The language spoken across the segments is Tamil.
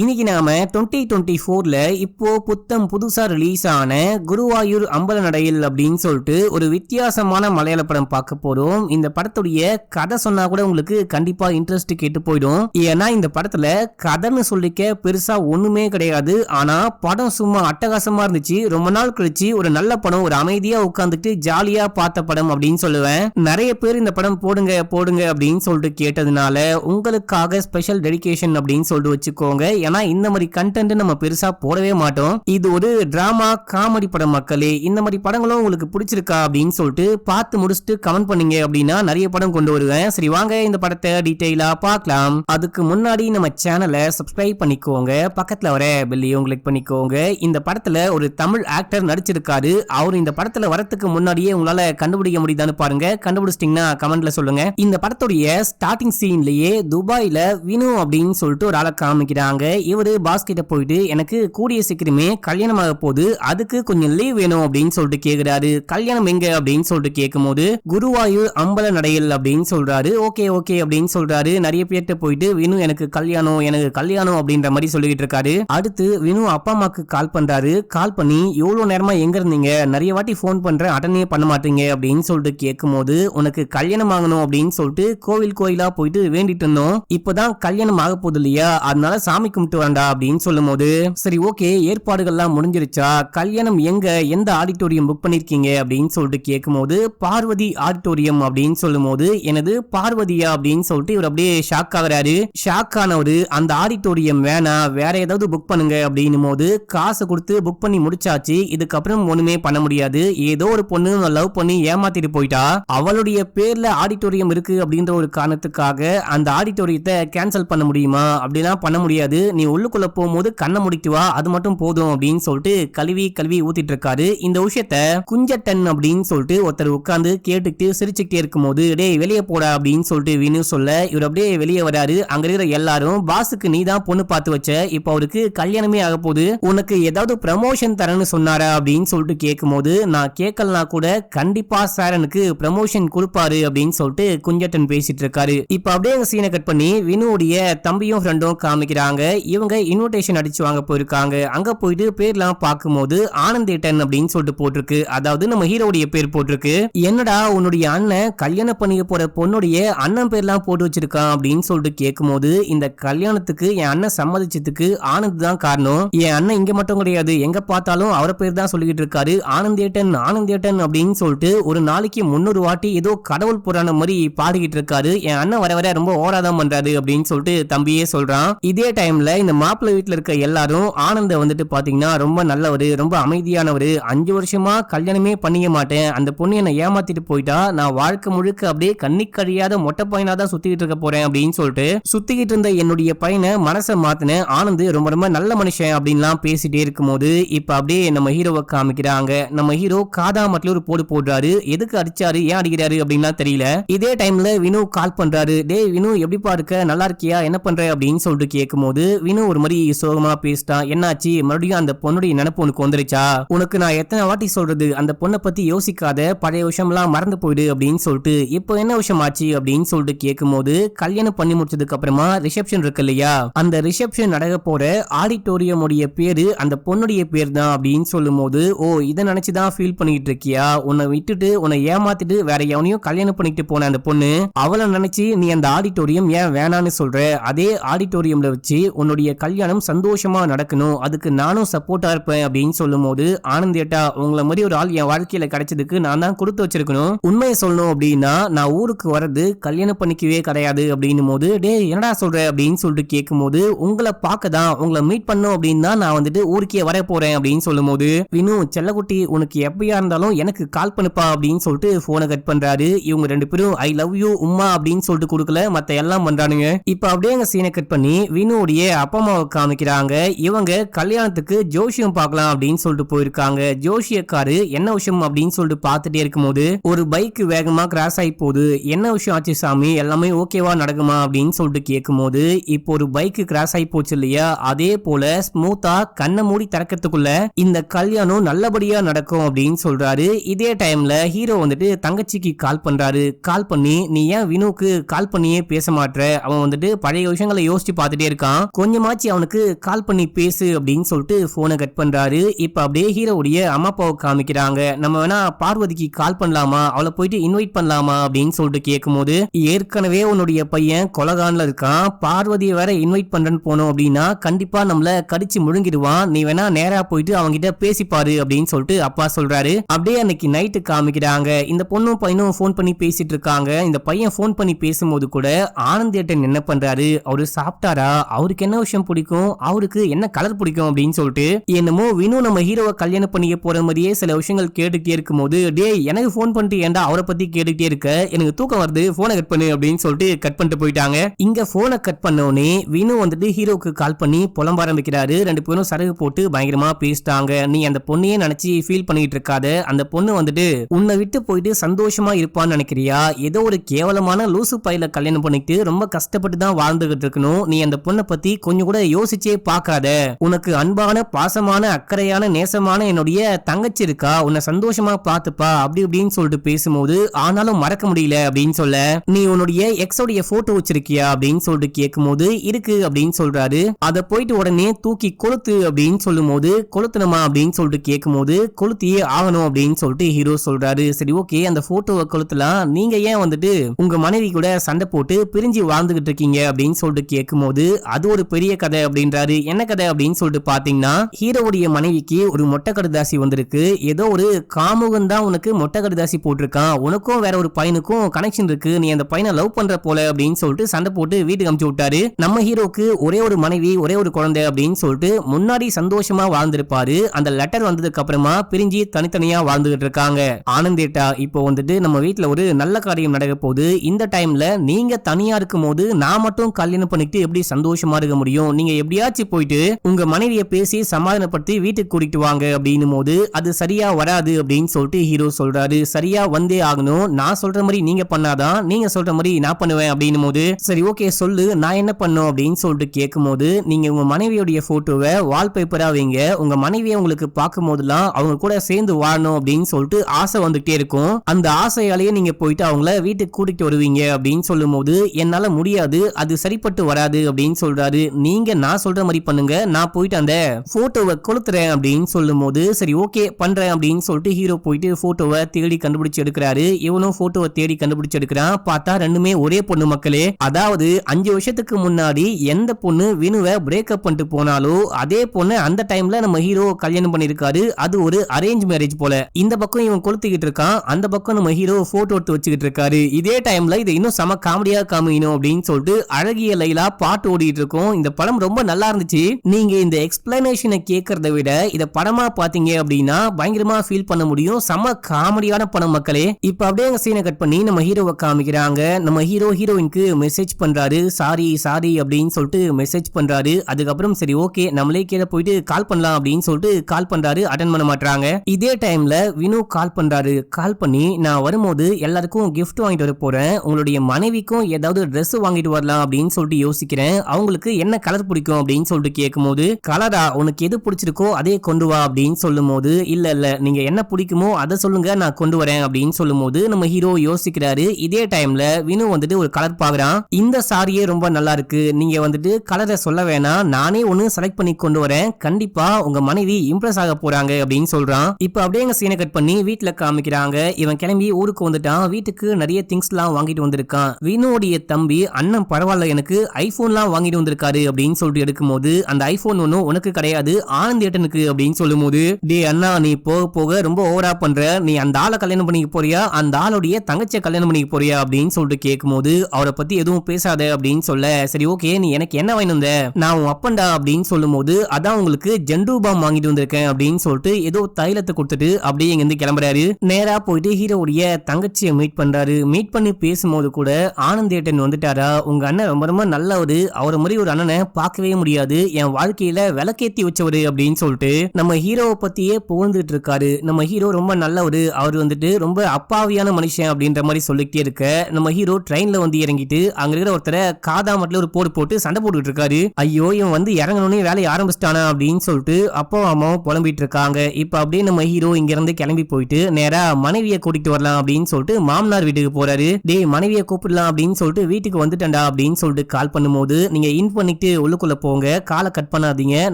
இன்னைக்கு நாம டுவெண்ட்டி டுவெண்ட்டி ஃபோர்ல இப்போ புத்தம் புதுசா ரிலீஸ் ஆன குருவாயூர் அம்பல நடையில் அப்படின்னு சொல்லிட்டு ஒரு வித்தியாசமான மலையாள படம் பார்க்க போறோம். இந்த படத்துடைய கதை சொன்னா கூட உங்களுக்கு கண்டிப்பா இன்ட்ரெஸ்ட் கேட்டு போயிடும். ஏன்னா இந்த படத்துல கதைன்னு சொல்லிக்க பெருசா ஒண்ணுமே கிடையாது. ஆனா படம் சும்மா அட்டகாசமா இருந்துச்சு. ரொம்ப நாள் கழிச்சு ஒரு நல்ல படம் ஒரு அமைதியா உட்காந்துட்டு ஜாலியா பார்த்த படம் அப்படின்னு சொல்லுவேன். நிறைய பேர் இந்த படம் போடுங்க போடுங்க அப்படின்னு சொல்லிட்டு கேட்டதுனால உங்களுக்காக ஸ்பெஷல் டெடிகேஷன் அப்படின்னு சொல்லிட்டு வச்சுக்கோங்க. ஏன்னா இந்த மாதிரி கண்டென்ட் நம்ம பெருசா போடவே மாட்டோம். இது ஒரு டிராமா காமெடி படம் மக்களே. இந்த மாதிரி படங்களும் உங்களுக்கு பிடிச்சிருக்கா அப்படின்னு சொல்லிட்டு பார்த்து முடிச்சுட்டு கமெண்ட் பண்ணுங்க அப்படின்னா நிறைய படம் கொண்டு வருவேன். சரி வாங்க இந்த படத்தை டீட்டெயிலா பார்க்கலாம். அதுக்கு முன்னாடி நம்ம சேனலை சப்ஸ்கிரைப் பண்ணிக்கோங்க. பக்கத்துல வர பெல்லையும் கிளிக் பண்ணிக்கோங்க. இந்த படத்துல ஒரு தமிழ் ஆக்டர் நடிச்சிருக்காரு. அவர் இந்த படத்துல வரத்துக்கு முன்னாடியே உங்களால கண்டுபிடிக்க முடியுதான்னு பாருங்க. கண்டுபிடிச்சிட்டீங்கன்னா கமெண்ட்ல சொல்லுங்க. இந்த படத்துடைய ஸ்டார்டிங் சீன்லயே துபாயில வினு அப்படின்னு சொல்லிட்டு ஒரு ஆளை காமிக்கிறாங்க. இவரு பாஸ் கிட்ட போயிட்டு எனக்கு கூடிய சீக்கிரமே கல்யாணம் ஆக போகுது அதுக்கு கொஞ்சம் லீவ் வேணும் அப்படின்னு சொல்லிட்டு கேக்குறாரு. கல்யாணம் எங்க? அப்படின்னு சொல்லிட்டு கேட்கும்போது குருவாயூர் அம்பல நடையல் அப்படின்னு சொல்றாரு. ஓகே ஓகே அப்படின்னு சொல்றாரு. நிறைய பேர்கிட்ட போயிட்டு வினு எனக்கு கல்யாணம் எனக்கு கல்யாணம் அப்படின்ற மாதிரி சொல்லிக்கிட்டு இருக்காரு. அடுத்து வினு அப்பா அம்மாக்கு கால் பண்றாரு. கால் பண்ணி எவ்வளவு நேரமா எங்க இருந்தீங்க? நிறைய வாட்டி ஃபோன் பண்றேன் அட்டனே பண்ண மாட்டீங்க அப்படின்னு சொல்லிட்டு கேட்கும்போது உனக்கு கல்யாணம் ஆகணும் அப்படின்னு சொல்லிட்டு கோவில் கோயிலா போயிட்டு வேண்டிட்டு இருந்தோம். இப்பதான் கல்யாணம் ஆக போகுது இல்லையா? அதனால சாமி கும்பிட்டு வரண்டா அப்படின்னு சொல்லும் போது சரி ஓகே ஏற்பாடுகள்லாம் முடிஞ்சிருச்சா? கல்யாணம் எங்க? எந்த ஆடிட்டோரியம் புக் பண்ணிருக்கீங்க? அப்படின்னு சொல்லிட்டு கேட்கும்போது பார்வதி ஆடிட்டோரியம் அப்படின்னு சொல்லும் போது எனது பார்வதியா அப்படின்னு சொல்லிட்டு இவர் அப்படியே ஷாக் ஆகுறாரு. ஷாக் ஆனவரு அந்த ஆடிட்டோரியம் வேணாம் வேற ஏதாவது புக் பண்ணுங்க அப்படின்னும் போது காசு கொடுத்து புக் பண்ணி முடிச்சாச்சு. இதுக்கப்புறம் ஒண்ணுமே பண்ண முடியாது. ஏதோ ஒரு பொண்ணு லவ் பண்ணி ஏமாத்திட்டு போயிட்டா. அவளுடைய பேர்ல ஆடிட்டோரியம் இருக்கு அப்படின்ற ஒரு காரணத்துக்காக அந்த ஆடிட்டோரியத்தை கேன்சல் பண்ண முடியுமா? அப்படிலாம் பண்ண முடியாது. நீ உள்ளுக்குள்ள போகும்போது கண்ணை முடித்து வா அது மட்டும் போதும் அப்படின்னு சொல்லிட்டு கழுவி கழுவி ஊத்திட்டு இருக்காரு இந்த விஷயத்த குஞ்சட்டன் அப்படின்னு சொல்லிட்டு ஒருத்தர் உட்காந்து கேட்டுக்கிட்டு சிரிச்சுக்கிட்டே இருக்கும்போது டேய் வெளியே போடா அப்படின்னு சொல்லிட்டு வினு சொல்ல இவர் அப்படியே வெளியே வராரு. அங்க இருக்கிற எல்லாரும் பாஸுக்கு நீ தான் பொண்ணு பார்த்து வச்ச. இப்போ அவருக்கு கல்யாணமே ஆக போகுது. உனக்கு ஏதாவது ப்ரமோஷன் தரேன்னு சொன்னாரா? அப்படின்னு சொல்லிட்டு கேட்கும்போது நான் கேட்கலனா கூட கண்டிப்பா சார் எனக்கு ப்ரமோஷன் கொடுப்பாரு அப்படின்னு சொல்லிட்டு குஞ்சட்டன் பேசிட்டு இருக்காரு. இப்போ அப்படியே சீனை கட் பண்ணி வினுவுடைய தம்பியும் ஃப்ரெண்டும் காமிக்கிறாங்க. இவங்க இன்விடேஷன் அடிச்சு வாங்க போயிருக்காங்க. அங்க போயிட்டு பேர்லாம் பார்க்கும்போது ஆனந்தேட்டன் அப்படின்னு சொல்லிட்டு போட்டிருக்கு. அதாவது நம்ம ஹீரோடைய பேர் போட்டிருக்கு. என்னடா உன்னுடைய அண்ணன் கல்யாணம் பண்ணிக்க போற பொண்ணுடைய அண்ணன் பேர்லாம் போட்டு வச்சிருக்கான் அப்படின்னு சொல்லிட்டு கேட்கும்போது இந்த கல்யாணத்துக்கு என் அண்ணன் சம்மதிச்சதுக்கு ஆனந்த் தான் காரணம். என் அண்ணன் இங்க மட்டும் கிடையாது. எங்க பார்த்தாலும் அவரை பேர் தான் சொல்லிக்கிட்டு இருக்காரு. ஆனந்தேட்டன் ஆனந்தேட்டன் அப்படின்னு சொல்லிட்டு ஒரு நாளைக்கு முன்னூறு வாட்டி ஏதோ கடவுள் புராணம் மாதிரி பாடிக்கிட்டு இருக்காரு. என் அண்ணன் வர வர ரொம்ப ஓடாதான் பண்றாரு அப்படின்னு சொல்லிட்டு தம்பியே சொல்றான். இதே டைம்ல இந்த மாப்பிள்ளை வீட்டில் இருக்க எல்லாரும் ஆனந்த வந்துட்டு பார்த்தீங்கன்னா ரொம்ப நல்லவர் ரொம்ப அமைதியானவர். அஞ்சு வருஷமா கல்யாணமே பண்ணிக்க மாட்டேன். அந்த பொண்ணு என்னை ஏமாத்திட்டு போயிட்டா நான் வாழ்க்கை முழுக்க அப்படியே கண்ணிக்கழியாத மொட்டை பையனா தான் சுத்திக்கிட்டு இருக்க போறேன் அப்படின்னு சொல்லிட்டு சுத்திக்கிட்டு இருந்த என்னுடைய பையனை மனசை மாத்தின ஆனந்த் ரொம்ப ரொம்ப நல்ல மனுஷன் அப்படின்லாம் பேசிட்டே இருக்கும்போது இப்ப அப்படியே நம்ம ஹீரோவை காமிக்கிறாங்க. நம்ம ஹீரோ காதாமட்டில ஒரு போடு போடுறாரு. எதுக்கு அடிச்சாரு? ஏன் அடிக்கிறாரு அப்படின்லாம் தெரியல. இதே டைம்ல வினு கால் பண்றாரு. டே வினு எப்படிப்பா இருக்க? நல்லா இருக்கியா? என்ன பண்ற? அப்படின்னு சொல்லிட்டு கேட்கும்போது வினு ஒரு மாதிரி சோகமா பேசிட்டான் என்னாச்சு? மறுபடியும் அந்த பொண்ணுடைய நினைப்பு உனக்கு வந்துருச்சா? உனக்கு நான் எத்தனை வாட்டி சொல்றது? அந்த பொண்ணை பத்தி யோசிக்காத பழைய விஷயம்லாம் மறந்து போயிடு அப்படின்னு சொல்லிட்டு இப்போ என்ன விஷயம் ஆச்சு? அப்படின்னு சொல்லிட்டு கேட்கும்போது கல்யாணம் பண்ணி முடிச்சதுக்கு அப்புறமா ரிசப்ஷன் இருக்கு இல்லையா? அந்த ரிசப்ஷன் நடக்க போற ஆடிட்டோரியம் உடைய பேரு அந்த பொண்ணுடைய பேர் தான் அப்படின்னு சொல்லும் போது ஓ இதை நினைச்சுதான் ஃபீல் பண்ணிட்டு இருக்கியா? உன்னை விட்டுட்டு உன்னை ஏமாத்திட்டு வேற எவனையும் கல்யாணம் பண்ணிட்டு போன அந்த பொண்ணு அவளை நினைச்சு நீ அந்த ஆடிட்டோரியம் ஏன் வேணான்னு சொல்ற? அதே ஆடிட்டோரியம்ல வச்சு உன்னுடைய கல்யாணம் சந்தோஷமா நடக்கணும். அதுக்கு நானும் சப்போர்ட்டா இருப்பேன் அப்படின்னு சொல்லும் போது ஆனந்தேட்டா உங்களை மாதிரி ஒரு ஆள் என் வாழ்க்கையில கிடைச்சதுக்கு நான் தான் கொடுத்து வச்சிருக்கணும். உண்மையை சொல்லணும் அப்படின்னா நான் ஊருக்கு வர்றது கல்யாணம் பண்ணிக்கவே கிடையாது அப்படின்னும் போது டே என்னடா சொல்ற? அப்படின்னு சொல்லிட்டு கேட்கும்போது உங்களை பார்க்க தான் உங்களை மீட் பண்ணும் அப்படின்னு தான் நான் வந்துட்டு ஊருக்கே வர போறேன். அப்படின்னு சொல்லும் போது வினு செல்லக்குட்டி உனக்கு எப்பயா இருந்தாலும் எனக்கு கால் பண்ணுப்பா. அப்படின்னு சொல்லிட்டு போனை கட் பண்றாரு. இவங்க ரெண்டு பேரும் ஐ லவ் யூ உம்மா அப்படின்னு சொல்லிட்டு கொடுக்கல. மத்த எல்லாம் பண்றானுங்க. இப்ப அப்படியே அங்க சீனை கட் பண்ணி வினுடைய அப்பா அம்மாவை காமிக்கிறாங்க. இவங்க கல்யாணத்துக்கு ஜோஷியம் பார்க்கலாம் அப்படின்னு சொல்லிட்டு போயிருக்காங்க. ஜோஷியக்காரு என்ன விஷயம்? அப்படின்னு சொல்லிட்டு பார்த்துட்டே இருக்கும்போது ஒரு பைக் வேகமா கிராஸ் ஆகி போகுது. என்ன விஷயம் ஆச்சு சாமி? எல்லாமே ஓகேவா நடக்குமா? அப்படின்னு சொல்லிட்டு கேட்கும்போது இப்போ ஒரு பைக் கிராஸ் ஆகி போச்சு இல்லையா? அதே போல ஸ்மூத்தா கண்ணை மூடி திறக்கிறதுக்குள்ள இந்த கல்யாணம் நல்லபடியா நடக்கும் அப்படின்னு சொல்றாரு. இதே டைம்ல ஹீரோ வந்துட்டு தங்கச்சிக்கு கால் பண்றாரு. கால் பண்ணி நீ ஏன் வினுக்கு கால் பண்ணியே பேச மாட்டேற? அவன் வந்துட்டு பழைய விஷயங்களை யோசிச்சு பார்த்துட்டே இருக்கான். கொஞ்சமாச்சு அவனுக்கு கால் பண்ணி பேசு அப்படின்னு சொல்லிட்டு ஃபோனை கட் பண்ணுறாரு இப்போ அப்படியே ஹீரோவுடைய அம்மா அப்பாவை காமிக்கிறாங்க. நம்ம வேணா பார்வதிக்கு கால் பண்ணலாமா? அவளை போயிட்டு இன்வைட் பண்ணலாமா? அப்படின்னு சொல்லிட்டு கேட்கும்போது ஏற்கனவே உன்னுடைய பையன் கொலகான்ல இருக்கான். பார்வதியை வேற இன்வைட் பண்றேன்னு போனோம் அப்படின்னா கண்டிப்பா நம்மள கடிச்சு முழுங்கிடுவான். நீ வேணா நேரா போயிட்டு அவங்கிட்ட பேசிப்பாரு அப்படின்னு சொல்லிட்டு அப்பா சொல்றாரு. அப்படியே அன்னைக்கு நைட்டு காமிக்கிறாங்க. இந்த பொண்ணும் பையனும் ஃபோன் பண்ணி பேசிட்டு இருக்காங்க. இந்த பையன் ஃபோன் பண்ணி பேசும்போது கூட ஆனந்த் ஏட்டன் என்ன பண்றாரு? அவரு சாப்பிட்டாரா? அவருக்கு என்ன விஷயம் பிடிக்கும் அவருக்கு என்ன கலர் பிடிக்கும் அப்படின்னு சொல்லிட்டு என்னமோ வினு நம்ம ஹீரோவை கல்யாணம் பண்ணிக்க போற மாதிரியே சில விஷயங்கள் கேட்டுக்கிட்டே இருக்கும்போது டேய் எனக்கு ஃபோன் பண்ணிட்டு ஏன்டா அவரை பத்தி கேட்டுக்கிட்டே இருக்க? எனக்கு தூக்கம் வருது போனை கட் பண்ணு அப்படின்னு சொல்லிட்டு கட் பண்ணிட்டு போயிட்டாங்க. இங்க போனை கட் பண்ணோடனே வினு வந்துட்டு ஹீரோக்கு கால் பண்ணி புலம்ப ஆரம்பிக்கிறாரு. ரெண்டு பேரும் சரகு போட்டு பயங்கரமா பேசிட்டாங்க. நீ அந்த பொண்ணையே நினைச்சு ஃபீல் பண்ணிட்டு இருக்காத. அந்த பொண்ணு வந்துட்டு உன்னை விட்டு போயிட்டு சந்தோஷமா இருப்பான்னு நினைக்கிறியா? ஏதோ ஒரு கேவலமான லூசு பையில கல்யாணம் பண்ணிட்டு ரொம்ப கஷ்டப்பட்டு தான் வாழ்ந்துகிட்டு இருக்கணும். நீ அந்த பொண்ணை பத்தி கொஞ்சம் கூட யோசிச்சே பார்க்காத. உனக்கு அன்பான பாசமான அக்கறையான நேசமான என்னுடைய தங்கச்சி இருக்கா? உன்னை சந்தோஷமா பார்த்துப்பா. அப்படி இப்படின்னு சொல்லிட்டு பேசும்போது ஆனாலும் மறக்க முடியல அப்படின்னு சொல்ல நீ உன்னுடைய எக்ஸோடைய போட்டோ வச்சிருக்கியா? அப்படின்னு சொல்லிட்டு கேட்கும்போது இருக்கு அப்படின்னு சொல்றாரு. அத போயிட்டு உடனே தூக்கி கொளுத்து அப்படின்னு சொல்லும் போது கொளுத்தணுமா? அப்படின்னு சொல்லிட்டு கேட்கும்போது கொளுத்தியே ஆகணும் அப்படின்னு சொல்லிட்டு ஹீரோ சொல்றாரு. சரி ஓகே அந்த போட்டோவை கொளுத்தலாம். நீங்க ஏன் வந்துட்டு உங்க மனைவி கூட சண்டை போட்டு பிரிஞ்சு வாழ்ந்துகிட்டு இருக்கீங்க? அப்படின்னு சொல்லிட்டு கேட்கும்போது அது ஒரு பெரிய கதை அப்படின்றாரு. என்ன கதை அப்படின்னு சொல்லிட்டு பாத்தீங்கன்னா ஹீரோவுடைய மனைவிக்கு ஒரு மொட்டை கடுதாசி வந்திருக்கு. ஏதோ ஒரு காமுகன் தான் உனக்கு மொட்டை கடுதாசி போட்டிருக்கான். உனக்கும் வேற ஒரு பையனுக்கும் கனெக்ஷன் இருக்கு. நீ அந்த பையனை லவ் பண்ற போல அப்படின்னு சொல்லிட்டு சண்டை போட்டு வீட்டுக்கு அமுச்சு விட்டாரு. நம்ம ஹீரோக்கு ஒரே ஒரு மனைவி ஒரே ஒரு குழந்தை அப்படின்னு சொல்லிட்டு முன்னாடி சந்தோஷமா வாழ்ந்திருப்பாரு. அந்த லெட்டர் வந்ததுக்கு அப்புறமா பிரிஞ்சு தனித்தனியா வாழ்ந்துகிட்டு இருக்காங்க. ஆனந்தேட்டா இப்போ வந்துட்டு நம்ம வீட்டுல ஒரு நல்ல காரியம் நடக்க போகுது. இந்த டைம்ல நீங்க தனியா இருக்கும் போது நான் மட்டும் கல்யாணம் பண்ணிட்டு எப்படி சந்தோஷமா இருக்க முடியும். நீங்க எப்படியாச்சும் போயிட்டு உங்க மனைவிய பேசி சமாதானப்படுத்தி வீட்டுக்கு கூட்டிட்டு வாங்க அப்படின்னும் போது அது சரியா வராது அப்படின்னு சொல்லிட்டு ஹீரோ சொல்றாரு. சரியா வந்தே ஆகணும். நான் சொல்ற மாதிரி நீங்க பண்ணாதான் நீங்க சொல்ற மாதிரி நான் பண்ணுவேன் அப்படின்னும் போது சரி ஓகே சொல்லு நான் என்ன பண்ணும் அப்படின்னு சொல்லிட்டு கேட்கும்போது நீங்க உங்க மனைவியோடைய போட்டோவை வால்பேப்பரா வைங்க. உங்க மனைவியை உங்களுக்கு பார்க்கும் போதெல்லாம் அவங்க கூட சேர்ந்து வாழணும் அப்படின்னு சொல்லிட்டு ஆசை வந்துகிட்டே இருக்கும். அந்த ஆசையாலேயே நீங்க போயிட்டு அவங்கள வீட்டுக்கு கூட்டிட்டு வருவீங்க அப்படின்னு சொல்லும் போது என்னால முடியாது அது சரிப்பட்டு வராது அப்படின்னு சொல்றாரு. நீங்க நான் சொல்ற மாதிரி பண்ணுங்க நான் போயிட்டு அந்த போட்டோவை கொளுத்துறேன் அப்படின்னு சொல்லும் போது சரி ஓகே பண்றேன் அப்படின்னு சொல்லிட்டு ஹீரோ போயிட்டு போட்டோவை தேடி கண்டுபிடிச்சு எடுக்கிறாரு. இவனும் போட்டோவை தேடி கண்டுபிடிச்சு எடுக்கிறான். பார்த்தா ரெண்டுமே ஒரே பொண்ணு மக்களே. அதாவது அஞ்சு வருஷத்துக்கு முன்னாடி எந்த பொண்ணு வினுவை பிரேக்கப் பண்ணிட்டு போனாலோ அதே பொண்ணு அந்த டைம்ல நம்ம ஹீரோ கல்யாணம் பண்ணிருக்காரு அது ஒரு அரேஞ்ச் மேரேஜ் போல. இந்த பக்கம் இவன் கொளுத்துக்கிட்டு இருக்கான். அந்த பக்கம் நம்ம ஹீரோ போட்டோ எடுத்து வச்சுக்கிட்டு இருக்காரு. இதே டைம்ல இதை இன்னும் செம காமெடியா காமிக்கணும் அப்படின்னு சொல்லிட்டு அழகிய லைலா பாட்டு ஓடிட்டு இருக்கோம். இந்த படம் ரொம்ப நல்லா இருந்துச்சு. நீங்க இந்த எக்ஸ்பிளனேஷனை கேட்கறத விட இத படமா பாத்தீங்க அப்படின்னா பயங்கரமா ஃபீல் பண்ண முடியும். செம காமெடியான படம் மக்களே. இப்ப அப்படியே அங்க சீனை கட் பண்ணி நம்ம ஹீரோவை காமிக்கிறாங்க. நம்ம ஹீரோ ஹீரோயினுக்கு மெசேஜ் பண்றாரு. சாரி சாரி அப்படின்னு சொல்லிட்டு மெசேஜ் பண்றாரு. அதுக்கப்புறம் சரி ஓகே நம்மளே கீழே போயிட்டு கால் பண்ணலாம் அப்படின்னு சொல்லிட்டு கால் பண்றாரு. அட்டன் பண்ண மாட்டாங்க இதே டைம்ல வினு கால் பண்றாரு. கால் பண்ணி நான் வரும்போது எல்லாருக்கும் கிஃப்ட் வாங்கிட்டு வர போறேன். உங்களுடைய மனைவிக்கும் ஏதாவது ட்ரெஸ் வாங்கிட்டு வரலாம் அப்படின்னு சொல்லிட்டு யோசிக்கிறேன். அவங்களுக்கு என்ன கலர் பிடிக்கும் அப்படின்னு சொல்லிட்டு கேட்கும்போது கலரா உனக்கு எது பிடிச்சிருக்கோ அதே கொண்டு வா அப்படின்னு சொல்லும்போது இல்ல இல்ல நீங்க என்ன பிடிக்குமோ அதை சொல்லுங்க நான் கொண்டு வரேன் அப்படின்னு சொல்லும்போது நம்ம ஹீரோ யோசிக்கிறாரு. இதே டைம்ல வினு வந்துட்டு ஒரு கலர் பாக்குறான் இந்த சாரியே ரொம்ப நல்லா இருக்கு. நீங்க வந்துட்டு கலரை சொல்ல வேணாம். நானே ஒன்னு செலக்ட் பண்ணி கொண்டு வரேன். கண்டிப்பா உங்க மனைவி இம்ப்ரெஸ் ஆக போறாங்க அப்படின்னு சொல்றான். இப்ப அப்படியே எங்க சீனை கட் பண்ணி வீட்டுல காமிக்கிறாங்க. இவன் கிளம்பி ஊருக்கு வந்துட்டான். வீட்டுக்கு நிறைய திங்ஸ் எல்லாம் வாங்கிட்டு வந்திருக்கான். வினுடைய தம்பி அண்ணன் பரவாயில்ல எனக்கு ஐபோன்லாம் வாங்கிட்டு வந்திருக்காரு. அப்படின்னு சொல்லிட்டு எடுக்கும்போது அந்த ஐபோன் ஒன்னும் உனக்கு கிடையாது ஆனந்த் ஏட்டனுக்கு அப்படின்னு சொல்லும்போது டே அண்ணா நீ போக போக ரொம்ப ஓவரா பண்ற. நீ அந்த ஆளை கல்யாணம் பண்ணிக்க போறியா? அந்த ஆளுடைய தங்கச்சியை கல்யாணம் பண்ணிக்க போறியா? அப்படின்னு சொல்லிட்டு கேட்கும்போது அவரை பத்தி எதுவும் பேசாத அப்படின்னு சொல்ல சரி ஓகே நீ எனக்கு என்ன வாங்கி வந்த? நான் உன் அப்பன்டா அப்படின்னு சொல்லும்போது அதான் உங்களுக்கு ஜென்டு பாம் வாங்கிட்டு வந்திருக்கேன் அப்படின்னு சொல்லிட்டு ஏதோ தைலத்தை கொடுத்துட்டு அப்படியே இங்க இருந்து கிளம்புறாரு. நேரா போயிட்டு ஹீரோவுடைய தங்கச்சியை மீட் பண்றாரு. மீட் பண்ணி பேசும்போது கூட ஆனந்தேட்டன் வந்துட்டாரா? உங்க அண்ணன் ரொம்ப ரொம்ப நல்லவரு. அவரை மாதிரி ஒரு அண்ணன் பார்க்கவே முடியாது. என் வாழ்க்கையில விளக்கேத்தி வச்சவரு அப்படின்னு சொல்லிட்டு நம்ம ஹீரோவை பத்தியே புகழ்ந்துட்டு இருக்காரு. நம்ம ஹீரோ ரொம்ப நல்லவரு. அவர் வந்துட்டு ரொம்ப அப்பாவியான மனுஷன் அப்படின்ற மாதிரி சொல்லிக்கிட்டே இருக்க. நம்ம ஹீரோ ட்ரெயின்ல வந்து இறங்கிட்டு அங்க இருக்கிற ஒருத்தரை காதாமட்டில் ஒரு போடு போட்டு சண்டை போட்டுட்டு இருக்காரு. ஐயோ இவன் வந்து இறங்கணும்னே வேலையை ஆரம்பிச்சிட்டானா அப்படின்னு சொல்லிட்டு அப்பா அம்மாவும் புலம்பிட்டு இருக்காங்க. இப்ப அப்படியே நம்ம ஹீரோ இங்க இருந்து கிளம்பி போயிட்டு நேரா மனைவியை கூட்டிட்டு வரலாம் அப்படின்னு சொல்லிட்டு மாமனார் வீட்டுக்கு போறாரு. டேய் மனைவியை கூப்பிடலாம் அப்படின்னு சொல்லிட்டு வீட்டுக்கு வந்துட்டேன்டா அப்படின்னு சொல்லிட்டு கால் பண்ணும்போது நீங்க இன் பண்ணி பண்ணிட்டு உள்ளுக்குள்ள போங்க காலை கட் பண்ணாதீங்க.